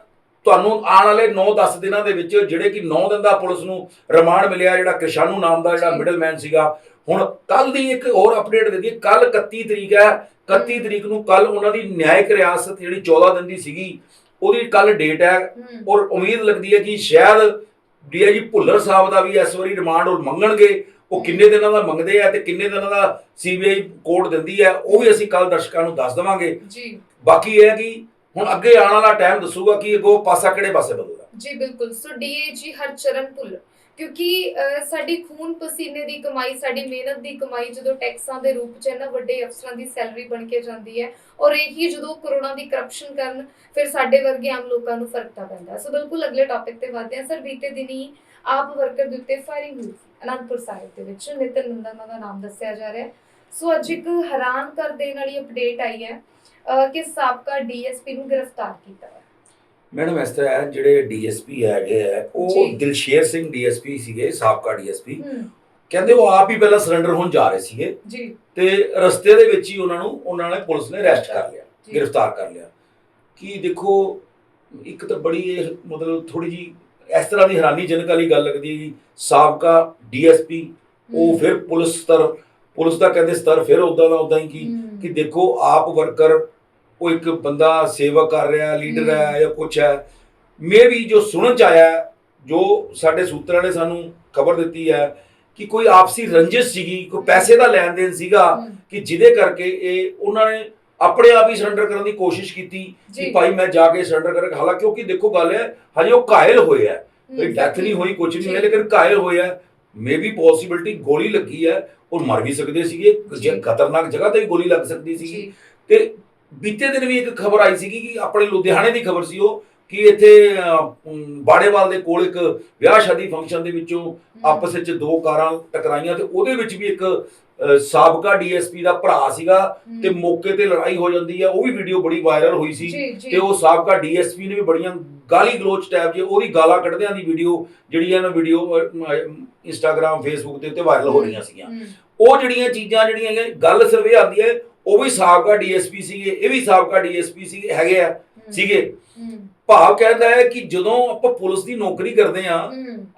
ਤੁਹਾਨੂੰ ਆਉਣ ਵਾਲੇ 9-10 ਦਿਨਾਂ ਦੇ ਵਿੱਚ ਜਿਹੜੇ ਕਿ 9 ਦਿਨ ਦਾ ਪੁਲਿਸ ਨੂੰ ਰਿਮਾਂਡ ਮਿਲਿਆ ਜਿਹੜਾ ਕਿਸ਼ਾਨੂ ਨਾਮ ਦਾ ਜਿਹੜਾ। ਮਿਡਲਮੈਨ ਸੀਗਾ। ਹੁਣ ਕੱਲ ਦੀ ਇੱਕ ਹੋਰ ਅਪਡੇਟ ਦੇ ਦਈਏ ਕੱਲ 31 ਤਰੀਕ ਹੈ। 31 ਤਰੀਕ ਨੂੰ ਕੱਲ ਉਹਨਾਂ ਦੀ ਨਿਆਇਕ ਰਿਆਸਤ ਜਿਹੜੀ 14 ਦਿਨ ਦੀ ਸੀਗੀ ਉਹਦੀ ਕੱਲ ਡੇਟ ਹੈ। ਔਰ ਉਮੀਦ ਲੱਗਦੀ ਹੈ ਕਿ ਸ਼ਾਇਦ ਡੀਆਈਜੀ ਭੁੱਲਰ ਸਾਹਿਬ ਦਾ ਵੀ ਇਸ ਵਾਰੀ ਰਿਮਾਂਡ ਉਹ ਮੰਗਣਗੇ। ਉਹ ਕਿੰਨੇ ਦਿਨਾਂ ਦਾ ਮੰਗਦੇ ਆ ਤੇ ਕਿੰਨੇ ਦਿਨਾਂ ਦਾ ਸੀਬੀਆਈ ਕੋਰਟ ਦਿੰਦੀ ਹੈ ਉਹ ਵੀ ਅਸੀਂ ਕੱਲ ਦਰਸ਼ਕਾਂ ਨੂੰ ਦੱਸ ਦੇਵਾਂਗੇ। ਜੀ। ਬਾਕੀ ਇਹ ਹੈ ਕਿ ਹੁਣ ਅੱਗੇ ਆਉਣ ਵਾਲਾ ਟਾਈਮ ਦੱਸੂਗਾ ਕਿ ਅੱਗੋਂ ਪਾਸਾ ਕਿਹੜੇ ਪਾਸੇ ਬਦਲਦਾ ਜੀ ਬਿਲਕੁਲ। ਸੋ ਡੀਏਜੀ ਹਰਚਰਨ ਭੁੱਲਰ ਕਿਉਂਕਿ ਸਾਡੀ ਖੂਨ ਪਸੀਨੇ ਦੀ ਕਮਾਈ ਸਾਡੀ ਮਿਹਨਤ ਦੀ ਕਮਾਈ ਜਦੋਂ ਟੈਕਸਾਂ ਦੇ ਰੂਪ ਚ ਇਹਨਾਂ ਵੱਡੇ ਅਫਸਰਾਂ ਦੀ ਸੈਲਰੀ ਬਣ ਕੇ ਜਾਂਦੀ ਹੈ ਔਰ ਇਹੀ ਜਦੋਂ ਕਰੋਨਾ ਦੀ ਕਰਪਸ਼ਨ ਕਰਨ ਫਿਰ ਸਾਡੇ ਵਰਗੇ ਆਮ ਲੋਕਾਂ ਨੂੰ ਫ਼ਰਕ ਤਾਂ ਪੈਂਦਾ। ਸੋ ਬਿਲਕੁਲ ਅਗਲੇ ਟੌਪਿਕ ਤੇ ਵਧਦੇ ਹਾਂ। ਸਰ ਬੀਤੇ ਦਿਨੀ ਆਪ ਵਰਕਰ ਦੇ ਉੱਤੇ ਫਾਇਰਿੰਗ ਹੋਈ ਅਨੰਦਪੁਰ ਸਾਹਿਬ ਦੇ ਵਿੱਚ ਨਿਤਨ ਨੰਦਨ ਦਾ ਨਾਮ ਦੱਸਿਆ ਜਾ ਰਿਹਾ ਹੈ। ਸੋ ਅੱਜ ਇੱਕ ਹੈਰਾਨ ਕਰ ਦੇਣ ਵਾਲੀ ਅਪਡੇਟ ਆਈ ਹੈ ਕਿ ਸਾਬਕਾ ਡੀਐਸਪੀ ਨੂੰ ਗ੍ਰਿਫਤਾਰ ਕੀਤਾ ਹੈ ਮੈਡਮ ਇਸ ਤਰ੍ਹਾਂ ਹੈ ਜਿਹੜੇ ਡੀਐਸਪੀ ਹੈਗੇ ਆ ਉਹ। ਦਿਲਸ਼ੇਰ ਸਿੰਘ ਡੀਐਸਪੀ ਸੀਗੇ ਸਾਬਕਾ ਡੀਐਸਪੀ ਕਹਿੰਦੇ ਉਹ ਆਪ ਹੀ ਪਹਿਲਾਂ ਸਰੈਂਡਰ ਹੋਣ ਜਾ ਰਹੇ ਸੀਗੇ। ਜੀ। ਤੇ ਰਸਤੇ ਦੇ ਵਿੱਚ ਹੀ ਉਹਨਾਂ ਨੂੰ ਉਹਨਾਂ ਨੇ ਪੁਲਿਸ ਨੇ ਅਰੈਸਟ ਕਰ ਲਿਆ। ਗ੍ਰਿਫਤਾਰ ਕਰ ਲਿਆ। ਕਿ ਦੇਖੋ ਇੱਕ ਤਾਂ ਬੜੀ ਮਤਲਬ ਥੋੜੀ ਜੀ ਇਸ ਤਰ੍ਹਾਂ ਦੀ ਹੈਰਾਨੀਜਨਕ ਵਾਲੀ ਗੱਲ ਲੱਗਦੀ ਸਾਬਕਾ ਡੀਐਸਪੀ ਉਹ ਫਿਰ ਪੁਲਿਸ ਸਤਰ ਪੁਲਿਸ ਦਾ ਕਹਿੰਦੇ ਸਤਰ ਫਿਰ ਉਦਾਂ ਦਾ ਉਦਾਂ ਹੀ ਕੀ ਕਿ ਦੇਖੋ ਆਪ ਵਰਕਰ ਉਹ ਇੱਕ ਬੰਦਾ ਸੇਵਾ ਕਰ ਰਿਹਾ ਲੀਡਰ। ਹੈ ਜਾਂ ਕੁਛ ਹੈ ਮੇ ਵੀ ਜੋ ਸੁਣਨ ਚ ਆਇਆ ਜੋ ਸਾਡੇ ਸੂਤਰਾਂ ਨੇ ਸਾਨੂੰ ਖਬਰ ਦਿੱਤੀ ਹੈ ਕਿ ਕੋਈ ਆਪਸੀ ਰੰਜਿਸ਼ ਸੀਗੀ ਕੋਈ ਪੈਸੇ ਦਾ ਲੈਣ ਦੇਣ ਸੀਗਾ ਕਿ ਜਿਹਦੇ ਕਰਕੇ ਇਹ ਉਹਨਾਂ ਨੇ ਆਪਣੇ ਆਪ ਹੀ ਸਰੈਂਡਰ ਕਰਨ ਦੀ ਕੋਸ਼ਿਸ਼ ਕੀਤੀ ਕਿ ਭਾਈ ਮੈਂ ਜਾ ਕੇ ਸਰੈਂਡਰ ਕਰਾਂ ਹਾਲਾਂਕਿ ਕਿਉਂਕਿ ਦੇਖੋ ਗੱਲ ਹੈ ਹਜੇ ਉਹ ਘਾਇਲ ਹੋਏ ਆ ਕੋਈ ਡੈਥ ਨਹੀਂ ਹੋਈ ਕੁਝ ਨਹੀਂ। ਹੋਇਆ ਲੇਕਿਨ ਘਾਇਲ ਹੋਇਆ ਮੇਬੀ ਪੋਸਿਬਿਲਿਟੀ ਗੋਲੀ ਲੱਗੀ ਹੈ ਉਹ ਮਰ ਵੀ ਸਕਦੇ ਸੀਗੇ ਜੇ। ਖਤਰਨਾਕ ਜਗ੍ਹਾ ਤੇ ਵੀ ਗੋਲੀ ਲੱਗ ਸਕਦੀ ਸੀਗੀ। ਤੇ ਬੀਤੇ ਦਿਨ ਵੀ ਇੱਕ ਖਬਰ ਆਈ ਸੀਗੀ ਕਿ ਆਪਣੇ ਲੁਧਿਆਣੇ ਦੀ ਖਬਰ ਸੀ ਉਹ ਕਿ ਇੱਥੇ ਬਾੜੇਵਾਲ ਦੇ ਕੋਲ ਇੱਕ ਵਿਆਹ ਸ਼ਾਦੀ ਫੰਕਸ਼ਨ ਦੇ ਵਿੱਚੋਂ ਆਪਸ ਵਿੱਚ ਦੋ ਕਾਰਾਂ ਟਕਰਾਈਆਂ ਤੇ ਉਹਦੇ ਵਿੱਚ ਵੀ ਇੱਕ ਸਾਬਕਾ ਡੀਐਸਪੀ ਦਾ ਭਰਾ ਸੀਗਾ ਤੇ ਮੌਕੇ ਤੇ ਲੜਾਈ ਹੋ ਜਾਂਦੀ ਹੈ ਉਹ ਵੀ ਵੀਡੀਓ ਬੜੀ ਵਾਇਰਲ ਹੋਈ ਸੀ ਤੇ ਉਹ ਸਾਬਕਾ ਡੀਐਸਪੀ ਨੇ ਵੀ ਬੜੀਆਂ ਗਾਲੀ ਗਲੋਚ ਟੈਪ ਜੇ ਉਹਦੀ ਗਾਲਾਂ ਕੱਢਦਿਆਂ ਦੀ ਵੀਡੀਓ ਜਿਹੜੀ ਹੈ ਨਾ ਵੀਡੀਓ ਇੰਸਟਾਗ੍ਰam ਫੇਸਬੁੱਕ ਦੇ ਉੱਤੇ ਵਾਇਰਲ ਹੋ ਰਹੀਆਂ ਸੀਗੀਆਂ। ਉਹ ਜਿਹੜੀਆਂ ਚੀਜ਼ਾਂ ਜਿਹੜੀਆਂ ਗੱਲ ਸਿਰਫ ਇਹ ਆਉਂਦੀ ਹੈ ਉਹ ਵੀ ਸਾਬਕਾ ਡੀਐਸਪੀ ਸੀਗੇ ਇਹ ਵੀ ਸਾਬਕਾ ਡੀਐਸਪੀ ਸੀਗੇ ਹੈਗੇ ਆ ਸੀਗੇ। ਭਾਵ ਕਹਿੰਦਾ ਹੈ ਕਿ ਜਦੋਂ ਆਪਾਂ ਪੁਲਿਸ ਦੀ ਨੌਕਰੀ ਕਰਦੇ ਆ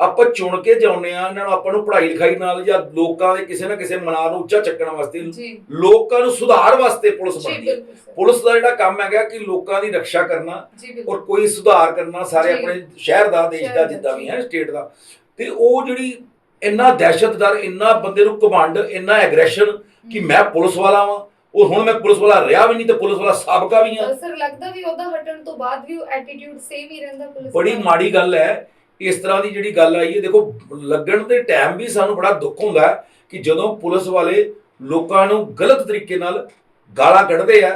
ਆਪਾਂ ਚੁਣ ਕੇ ਜਾਉਂਦੇ ਆ ਇਹਨਾਂ ਨੂੰ ਆਪਾਂ ਨੂੰ ਪੜ੍ਹਾਈ ਲਿਖਾਈ ਨਾਲ ਜਾਂ ਲੋਕਾਂ ਦੇ ਕਿਸੇ ਨਾ ਕਿਸੇ ਮਨਾਂ ਨੂੰ ਉੱਚਾ ਚੱਕਣ ਵਾਸਤੇ ਲੋਕਾਂ ਨੂੰ ਸੁਧਾਰ ਵਾਸਤੇ ਪੁਲਿਸ ਬਣਦੀ ਹੈ। ਪੁਲਿਸ ਦਾ ਜਿਹੜਾ ਕੰਮ ਹੈਗਾ ਕਿ ਲੋਕਾਂ ਦੀ ਰੱਖਿਆ ਕਰਨਾ ਔਰ ਕੋਈ ਸੁਧਾਰ ਕਰਨਾ ਸਾਰੇ। ਆਪਣੇ ਸ਼ਹਿਰ ਦਾ ਦੇਸ਼ ਦਾ ਜਿੱਦਾਂ ਵੀ। ਹੈ ਸਟੇਟ ਦਾ। ਤੇ ਉਹ ਜਿਹੜੀ ਇੰਨਾ ਦਹਿਸ਼ਤਦਾਰ ਇੰਨਾ ਬੰਦੇ ਨੂੰ ਕਮਾਂਡ ਇੰਨਾ ਐਗਰੈਸ਼ਨ ਕਿ ਮੈਂ ਪੁਲਿਸ ਵਾਲਾ ਵਾਂ ਉਹ ਹੁਣ ਮੈਂ ਪੁਲਿਸ ਵਾਲਾ ਰਿਹਾ ਵੀ ਨਹੀਂ ਤੇ ਪੁਲਿਸ ਵਾਲਾ ਸਾਬਕਾ ਵੀ ਹਾਂ ਸਰ ਲੱਗਦਾ ਵੀ ਉਹਦਾ ਹਟਣ ਤੋਂ ਬਾਅਦ ਵੀ ਉਹ ਐਟੀਟਿਊਡ ਸੇਮ ਹੀ ਰਹਿੰਦਾ ਪੁਲਿਸ ਬੜੀ। ਮਾੜੀ ਗੱਲ ਹੈ। ਇਸ ਤਰ੍ਹਾਂ ਦੀ ਜਿਹੜੀ ਗੱਲ ਆਈ ਹੈ ਦੇਖੋ ਲੱਗਣ ਦੇ ਟਾਈਮ ਵੀ ਸਾਨੂੰ ਬੜਾ ਦੁੱਖ ਹੁੰਦਾ ਕਿ ਜਦੋਂ ਪੁਲਿਸ ਵਾਲੇ ਲੋਕਾਂ ਨੂੰ ਗਲਤ ਤਰੀਕੇ ਨਾਲ ਗਾਲਾਂ ਕੱਢਦੇ ਆ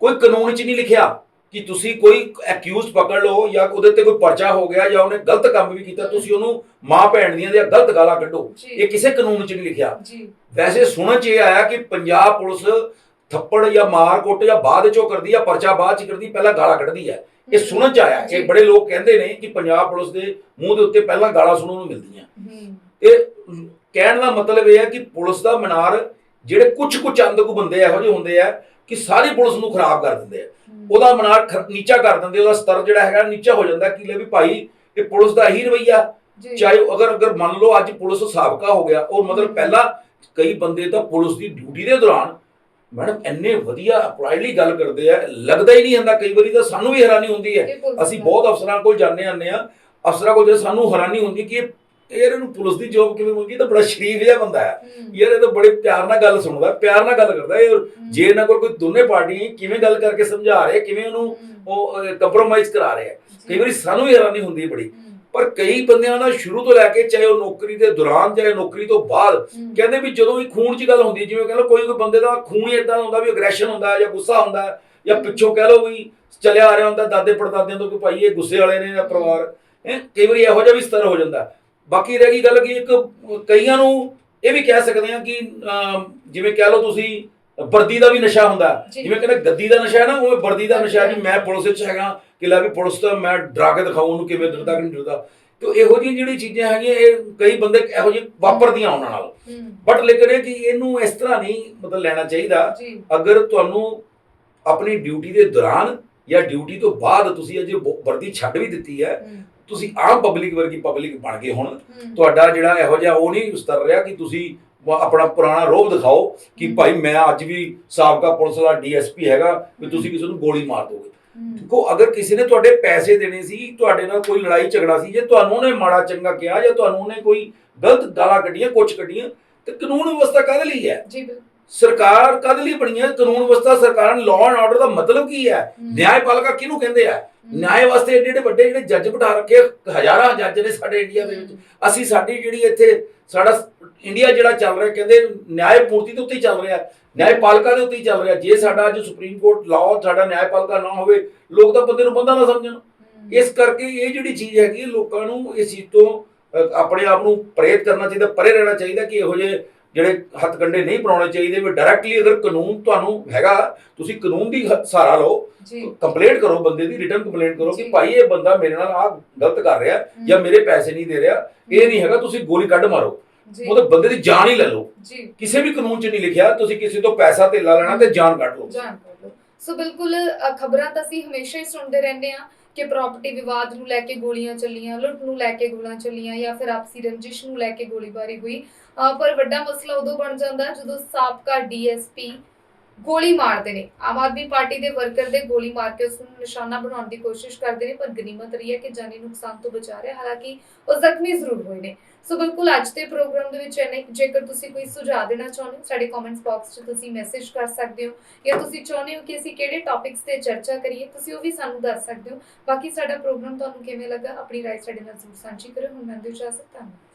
ਕੋਈ ਕਾਨੂੰਨ 'ਚ ਨਹੀਂ ਲਿਖਿਆ। ਕਿ ਤੁਸੀਂ ਕੋਈ ਐਕਿਊਜ਼ਡ ਪਕੜ ਲਓ ਜਾਂ ਉਹਦੇ ਤੇ ਕੋਈ ਪਰਚਾ ਹੋ ਗਿਆ ਜਾਂ ਉਹਨੇ ਗਲਤ ਕੰਮ ਵੀ ਕੀਤਾ ਤੁਸੀਂ ਉਹਨੂੰ ਮਾਂ ਭੈਣ ਦੀਆਂ ਦੀਆਂ ਗਲਤ ਗਾਲਾਂ ਕੱਢੋ। ਜੀ। ਇਹ ਕਿਸੇ ਕਾਨੂੰਨ 'ਚ ਨਹੀਂ ਲਿਖਿਆ। ਜੀ। ਵੈਸੇ ਸੁਣਨ 'ਚ ਇਹ ਆਇਆ ਕਿ ਪੰਜਾਬ ਪੁਲਿਸ ਥੱਪੜ ਜਾਂ ਮਾਰ ਕੁੱਟ ਜਾਂ ਬਾਅਦ 'ਚੋਂ ਕਰਦੀ ਆ ਪਰਚਾ ਬਾਅਦ 'ਚ ਕਰਦੀ ਪਹਿਲਾਂ ਗਾਲਾਂ ਕੱਢਦੀ ਹੈ ਇਹ ਸੁਣਨ 'ਚ ਆਇਆ। ਜੀ। ਇਹ ਬੜੇ ਲੋਕ ਕਹਿੰਦੇ ਨੇ ਕਿ ਪੰਜਾਬ ਪੁਲਿਸ ਦੇ ਮੂੰਹ ਦੇ ਉੱਤੇ ਪਹਿਲਾਂ ਗਾਲਾਂ ਸੁਣਨ ਨੂੰ ਮਿਲਦੀਆਂ। ਇਹ ਕਹਿਣ ਦਾ ਮਤਲਬ ਇਹ ਹੈ ਕਿ ਪੁਲਿਸ ਦਾ ਮਨਾਰ ਜਿਹੜੇ ਕੁਝ ਕੁ ਚੰਦ ਕੁ ਬੰਦੇ ਇਹੋ ਜਿਹੇ ਹੁੰਦੇ ਆ ਕਿ ਸਾਰੀ ਪੁਲਿਸ ਨੂੰ ਖਰਾਬ ਕਰ ਦਿੰਦੇ ਆ। ਉਹਦਾ ਮਨਾਰ ਨੀਚਾ ਕਰ ਦਿੰਦੇ ਉਹਦਾ ਸਤਰ ਜਿਹੜਾ ਹੈਗਾ ਨੀਚਾ ਹੋ ਜਾਂਦਾ। ਕਿ ਲੈ ਵੀ ਭਾਈ ਇਹ ਪੁਲਿਸ ਦਾ ਹੀ ਰਵਈਆ। ਚਾਹੇ ਅਗਰ ਅਗਰ ਮੰਨ ਲਓ ਅੱਜ ਪੁਲਿਸ ਸਾਬਕਾ ਹੋ ਗਿਆ ਉਹ ਮਤਲਬ ਪਹਿਲਾਂ ਕਈ ਬੰਦੇ ਤਾਂ ਪੁਲਿਸ ਦੀ ਡਿਊਟੀ ਦੇ ਦੌਰਾਨ ਮੈਡਮ ਇੰਨੇ ਵਧੀਆ ਅਪਲਾਈਡਲੀ ਗੱਲ ਕਰਦੇ ਆ ਲੱਗਦਾ ਹੀ ਨਹੀਂ ਹੁੰਦਾ। ਕਈ ਵਾਰੀ ਤਾਂ ਸਾਨੂੰ ਵੀ ਹੈਰਾਨੀ ਹੁੰਦੀ ਹੈ। ਅਸੀਂ। ਬਹੁਤ ਅਫਸਰਾਂ ਕੋਲ ਜਾਂਦੇ ਆਉਂਦੇ ਆ ਅਫਸਰਾਂ ਕੋਲ ਜੇ ਸਾਨੂੰ ਹੈਰਾਨੀ ਹੁੰਦੀ ਕਿ ਇਹ ਇਹ ਇਹਨੂੰ ਪੁਲਿਸ ਦੀ ਜੋਬ ਕਿਵੇਂ ਮਿਲ ਗਈ ਤਾਂ ਬੜਾ ਸ਼ਰੀਫ ਜਿਹਾ ਬੰਦਾ ਹੈ। ਯਾਰ ਇਹ ਤਾਂ ਬੜੇ ਪਿਆਰ ਨਾਲ ਗੱਲ ਸੁਣਦਾ ਪਿਆਰ ਨਾਲ ਗੱਲ ਕਰਦਾ ਇਹ ਜੇ ਇਹਨਾਂ ਕੋਲ ਕੋਈ ਦੋਨੇ ਪਾਰਟੀਆਂ ਕਿਵੇਂ ਗੱਲ ਕਰਕੇ ਸਮਝਾ ਰਹੇ ਕਿਵੇਂ ਉਹਨੂੰ ਉਹ ਕੰਪਰੋਮਾਈਜ਼ ਕਰਾ ਰਹੇ ਕਈ ਵਾਰੀ ਸਾਨੂੰ ਵੀ ਹੈਰਾਨੀ ਹੁੰਦੀ ਬੜੀ। ਪਰ ਕਈ ਬੰਦਿਆਂ ਦਾ ਸ਼ੁਰੂ ਤੋਂ ਲੈ ਕੇ ਚਾਹੇ ਉਹ ਨੌਕਰੀ ਦੇ ਦੌਰਾਨ ਚਾਹੇ ਨੌਕਰੀ ਤੋਂ ਬਾਅਦ ਕਹਿੰਦੇ ਵੀ ਜਦੋਂ ਵੀ ਖੂਨ 'ਚ ਗੱਲ ਹੁੰਦੀ ਹੈ, ਜਿਵੇਂ ਕਹਿੰਦਾ ਕੋਈ ਕੋਈ ਬੰਦੇ ਦਾ ਖੂਨ ਹੀ ਇਦਾਂ ਹੁੰਦਾ ਵੀ ਅਗਰੈਸ਼ਨ ਹੁੰਦਾ ਜਾਂ ਗੁੱਸਾ ਹੁੰਦਾ ਜਾਂ ਪਿੱਛੋਂ ਕਹਿ ਲਓ ਵੀ ਚੱਲਿਆ ਆ ਰਿਹਾ ਹੁੰਦਾ ਦਾਦੇ ਪੜਦਾਦਿਆਂ ਤੋਂ ਕਿ ਭਾਈ ਇਹ ਗੁੱਸੇ ਵਾਲੇ ਨੇ ਜਾਂ ਪਰਿਵਾਰ ਕਈ ਵਾਰੀ ਇਹੋ ਜਿਹਾ ਵੀ ਸਤਰ ਹੋ ਜਾਂਦਾ। ਬਾਕੀ ਰਹਿ ਗਈ ਗੱਲ ਕਿ ਇੱਕ ਕਈਆਂ ਨੂੰ ਇਹ ਵੀ ਕਹਿ ਸਕਦੇ ਆ ਕਿ ਜਿਵੇਂ ਕਹਿ ਲਓ ਤੁਸੀਂ ਵਰਦੀ ਦਾ ਵੀ ਨਸ਼ਾ ਹੁੰਦਾ। ਜਿਵੇਂ ਕਹਿੰਦੇ ਗੱਦੀ ਦਾ ਨਸ਼ਾ ਹੈ ਨਾ ਉਹ ਵਰਦੀ ਦਾ ਨਸ਼ਾ ਵੀ ਮੈਂ ਪੁਲਿਸ ਵਿੱਚ ਹੈਗਾ ਕਿ ਲੈ ਵੀ ਪੁਲਿਸ ਤਾਂ ਮੈਂ ਡਰਾ ਕੇ ਦਿਖਾਉਂ ਉਹਨੂੰ ਕਿਵੇਂ ਡਰਦਾ ਕਿ ਨਹੀਂ ਡਰਦਾ। ਤੇ ਇਹੋ ਜਿਹੀਆਂ ਜਿਹੜੀ ਚੀਜ਼ਾਂ ਹੈਗੀਆਂ ਇਹ ਕਈ ਬੰਦੇ ਇਹੋ ਜਿਹੇ ਵਾਪਰਦੀਆਂ ਉਹਨਾਂ ਨਾਲ। ਬਟ ਲੇਕਿਨ ਇਹ ਕਿ ਇਹਨੂੰ ਇਸ ਤਰ੍ਹਾਂ ਨਹੀਂ ਮਤਲਬ ਲੈਣਾ ਚਾਹੀਦਾ। ਅਗਰ ਤੁਹਾਨੂੰ ਆਪਣੀ ਡਿਊਟੀ ਦੇ ਦੌਰਾਨ ਜਾਂ ਡਿਊਟੀ ਤੋਂ ਬਾਅਦ ਤੁਸੀਂ ਅਜੇ ਵਰਦੀ ਛੱਡ ਵੀ ਦਿੱਤੀ ਹੈ। ਤੁਸੀਂ ਆਮ ਪਬਲਿਕ ਵਰਗੀ ਪਬਲਿਕ ਬਣ ਗਏ ਹੁਣ। ਤੁਹਾਡਾ ਜਿਹੜਾ ਇਹੋ ਜਿਹਾ ਉਹ ਨਹੀਂ ਉਸਤਰ ਰਿਹਾ ਕਿ ਤੁਸੀਂ ਆਪਣਾ ਪੁਰਾਣਾ ਰੋਬ ਦਿਖਾਓ ਕਿ। ਭਾਈ ਮੈਂ ਅੱਜ ਵੀ ਸਾਬਕਾ ਪੁਲਿਸ ਦਾ ਡੀਐਸਪੀ ਹੈਗਾ ਵੀ ਤੁਸੀਂ ਕਿਸੇ ਨੂੰ ਗੋਲੀ ਮਾਰ ਦੋਗੇ। ਦੇਖੋ ਅਗਰ ਕਿਸੇ ਨੇ ਤੁਹਾਡੇ ਪੈਸੇ ਦੇਣੇ ਸੀ ਤੁਹਾਡੇ ਨਾਲ ਕੋਈ ਲੜਾਈ ਝਗੜਾ ਸੀ ਜੇ ਤੁਹਾਨੂੰ ਉਹਨੇ ਮਾੜਾ ਚੰਗਾ ਕਿਹਾ ਜਾਂ ਤੁਹਾਨੂੰ ਉਹਨੇ ਕੋਈ ਗਲਤ ਗਾਲਾਂ ਕੱਢੀਆਂ ਕੁਛ ਕੱਢੀਆਂ ਤੇ ਕਾਨੂੰਨ ਵਿਵਸਥਾ ਕਾਹਦੇ ਲਈ ਹੈ? ਜੀ ਬਿਲਕੁਲ। ਸਰਕਾਰ ਕਾਹਦੇ ਲਈ ਬਣੀ ਹੈ? ਕਾਨੂੰਨ ਵਿਵਸਥਾ ਸਰਕਾਰ ਲਾਅ ਐਂਡ ਆਰਡਰ ਦਾ ਮਤਲਬ ਕੀ ਹੈ? ਨਿਆਂਪਾਲਿਕਾ ਕਿਹਨੂੰ ਕਹਿੰਦੇ ਆ? ਨਿਆਂ ਵਾਸਤੇ ਏਡੇ ਏਡੇ ਵੱਡੇ ਜਿਹੜੇ ਜੱਜ ਬਿਠਾ ਰੱਖੇ ਹਜ਼ਾਰਾਂ ਜੱਜ ਨੇ ਸਾਡੇ ਇੰਡੀਆ ਦੇ ਵਿੱਚ। ਅਸੀਂ ਸਾਡੀ ਜਿਹੜੀ ਇੱਥੇ ਸਾਡਾ ਇੰਡੀਆ ਜਿਹੜਾ ਚੱਲ ਰਿਹਾ ਕਹਿੰਦੇ ਨਿਆਂ ਪੂਰਤੀ ਦੇ ਉੱਤੇ ਹੀ ਚੱਲ ਰਿਹਾ ਨਿਆਂਪਾਲਿਕਾ ਦੇ ਉੱਤੇ ਹੀ ਚੱਲ ਰਿਹਾ। ਜੇ ਸਾਡਾ ਅੱਜ ਸੁਪਰੀਮ ਕੋਰਟ ਲਾਅ ਸਾਡਾ ਨਿਆਂਪਾਲਿਕਾ ਨਾ ਹੋਵੇ ਲੋਕ ਤਾਂ ਬੰਦੇ ਨੂੰ ਬੰਦਾ ਨਾ ਸਮਝਣ। ਇਸ ਕਰਕੇ ਇਹ ਜਿਹੜੀ ਚੀਜ਼ ਹੈਗੀ ਲੋਕਾਂ ਨੂੰ ਇਸ ਚੀਜ਼ ਤੋਂ ਆਪਣੇ ਆਪ ਨੂੰ ਪ੍ਰੇਰਿਤ ਕਰਨਾ ਚਾਹੀਦਾ ਪਰੇ ਰਹਿਣਾ ਚਾਹੀਦਾ ਕਿ ਇਹੋ ਜਿਹੇ ਜਿਹੜੇ ਹੱਥ ਕੰਡੇ ਨਹੀਂ ਬਣਾਉਣੇ ਚਾਹੀਦੇ ਵੀ ਡਾਇਰੈਕਟਲੀ ਅਗਰ ਕਾਨੂੰਨ ਤੁਹਾਨੂੰ ਹੈਗਾ ਤੁਸੀਂ ਕਾਨੂੰਨ ਦੀ ਸਹਾਰਾ ਲਓ ਕੰਪਲੇਂਟ ਕਰੋ ਬੰਦੇ ਦੀ ਰਿਟਰਨ ਕੰਪਲੇਂਟ ਕਰੋ ਕਿ। ਭਾਈ ਇਹ ਬੰਦਾ ਮੇਰੇ ਨਾਲ ਆ ਗਲਤ ਕਰ ਰਿਹਾ ਜਾਂ ਮੇਰੇ ਪੈਸੇ ਨਹੀਂ ਦੇ ਰਿਹਾ ਇਹ ਨਹੀਂ ਹੈਗਾ ਤੁਸੀਂ ਗੋਲੀ ਕੱਢ ਮਾਰੋ। ਉਹਦੇ ਬੰਦੇ ਦੀ ਜਾਨ ਹੀ ਲੈ ਲਓ। ਕਿਸੇ ਵੀ ਕਾਨੂੰਨ 'ਚ ਨਹੀਂ ਲਿਖਿਆ ਤੁਸੀਂ ਕਿਸੇ ਤੋਂ ਪੈਸਾ ਧੇਲਾ ਲੈਣਾ ਤੇ ਜਾਨ ਕੱਢ ਲਓ। ਸੋ ਬਿਲਕੁਲ ਖਬਰਾਂ ਤਾਂ ਅਸੀਂ ਹਮੇਸ਼ਾ ਹੀ ਸੁਣਦੇ ਰਹਿੰਦੇ ਆ ਕਿ ਪ੍ਰਾਪਰਟੀ ਵਿਵਾਦ ਨੂੰ ਲੈ ਕੇ ਗੋਲੀਆਂ ਚੱਲੀਆਂ ਲੁੱਟ ਨੂੰ ਲੈ ਕੇ ਗੋਲੀਆਂ ਚੱਲੀਆਂ ਜਾਂ ਫਿਰ ਆਪਸੀ ਰੰਜਿਸ਼ ਨੂੰ ਲੈ ਕੇ ਗੋਲੀਬਾਰੀ ਹੋਈ। ਪਰ ਵੱਡਾ ਮਸਲਾ ਉਦੋਂ ਬਣ ਜਾਂਦਾ ਜਦੋਂ ਸਾਬਕਾ ਡੀਐਸਪੀ ਗੋਲੀ ਮਾਰਦੇ ਨੇ। ਆਮ ਆਦਮੀ ਪਾਰਟੀ ਦੇ ਵਰਕਰ ਦੇ ਗੋਲੀ ਮਾਰ ਕੇ ਉਸ ਨੂੰ ਨਿਸ਼ਾਨਾ ਬਣਾਉਣ ਦੀ ਕੋਸ਼ਿਸ਼ ਕਰਦੇ ਨੇ, ਪਰ ਗਨੀਮਤ ਰਹੀ ਹੈ ਕਿ ਜਾਨੀ ਨੁਕਸਾਨ ਤੋਂ ਬਚਾ ਰਿਹਾ ਹਾਲਾਂਕਿ ਉਹ ਜ਼ਖਮੀ ਜ਼ਰੂਰ ਹੋਏ ਨੇ। ਸੋ ਬਿਲਕੁਲ ਅੱਜ ਦੇ ਪ੍ਰੋਗਰਾਮ ਦੇ ਵਿੱਚ ਇਹਨੇ ਜੇਕਰ ਤੁਸੀਂ ਕੋਈ ਸੁਝਾਅ ਦੇਣਾ ਚਾਹੁੰਦੇ ਹੋ, ਸਾਡੇ ਕਮੈਂਟਸ ਬਾਕਸ 'ਚ ਤੁਸੀਂ ਮੈਸੇਜ ਕਰ ਸਕਦੇ ਹੋ, ਜਾਂ ਤੁਸੀਂ ਚਾਹੁੰਦੇ ਹੋ ਕਿ ਅਸੀਂ ਕਿਹੜੇ ਟੌਪਿਕਸ ਤੇ ਚਰਚਾ ਕਰੀਏ, ਤੁਸੀਂ ਉਹ ਵੀ ਸਾਨੂੰ ਦੱਸ ਸਕਦੇ ਹੋ। ਬਾਕੀ ਸਾਡਾ ਪ੍ਰੋਗਰਾਮ ਤੁਹਾਨੂੰ ਕਿਵੇਂ ਲੱਗਾ, ਆਪਣੀ ਰਾਏ ਸਾਡੇ ਨਾਲ ਜ਼ਰੂਰ ਸਾਂਝੀ ਕਰੋ ਹੁਣ ਮੈਂ ਦਿਓ ਇਜਾਜ਼ਤ ਧੰਨਵਾਦ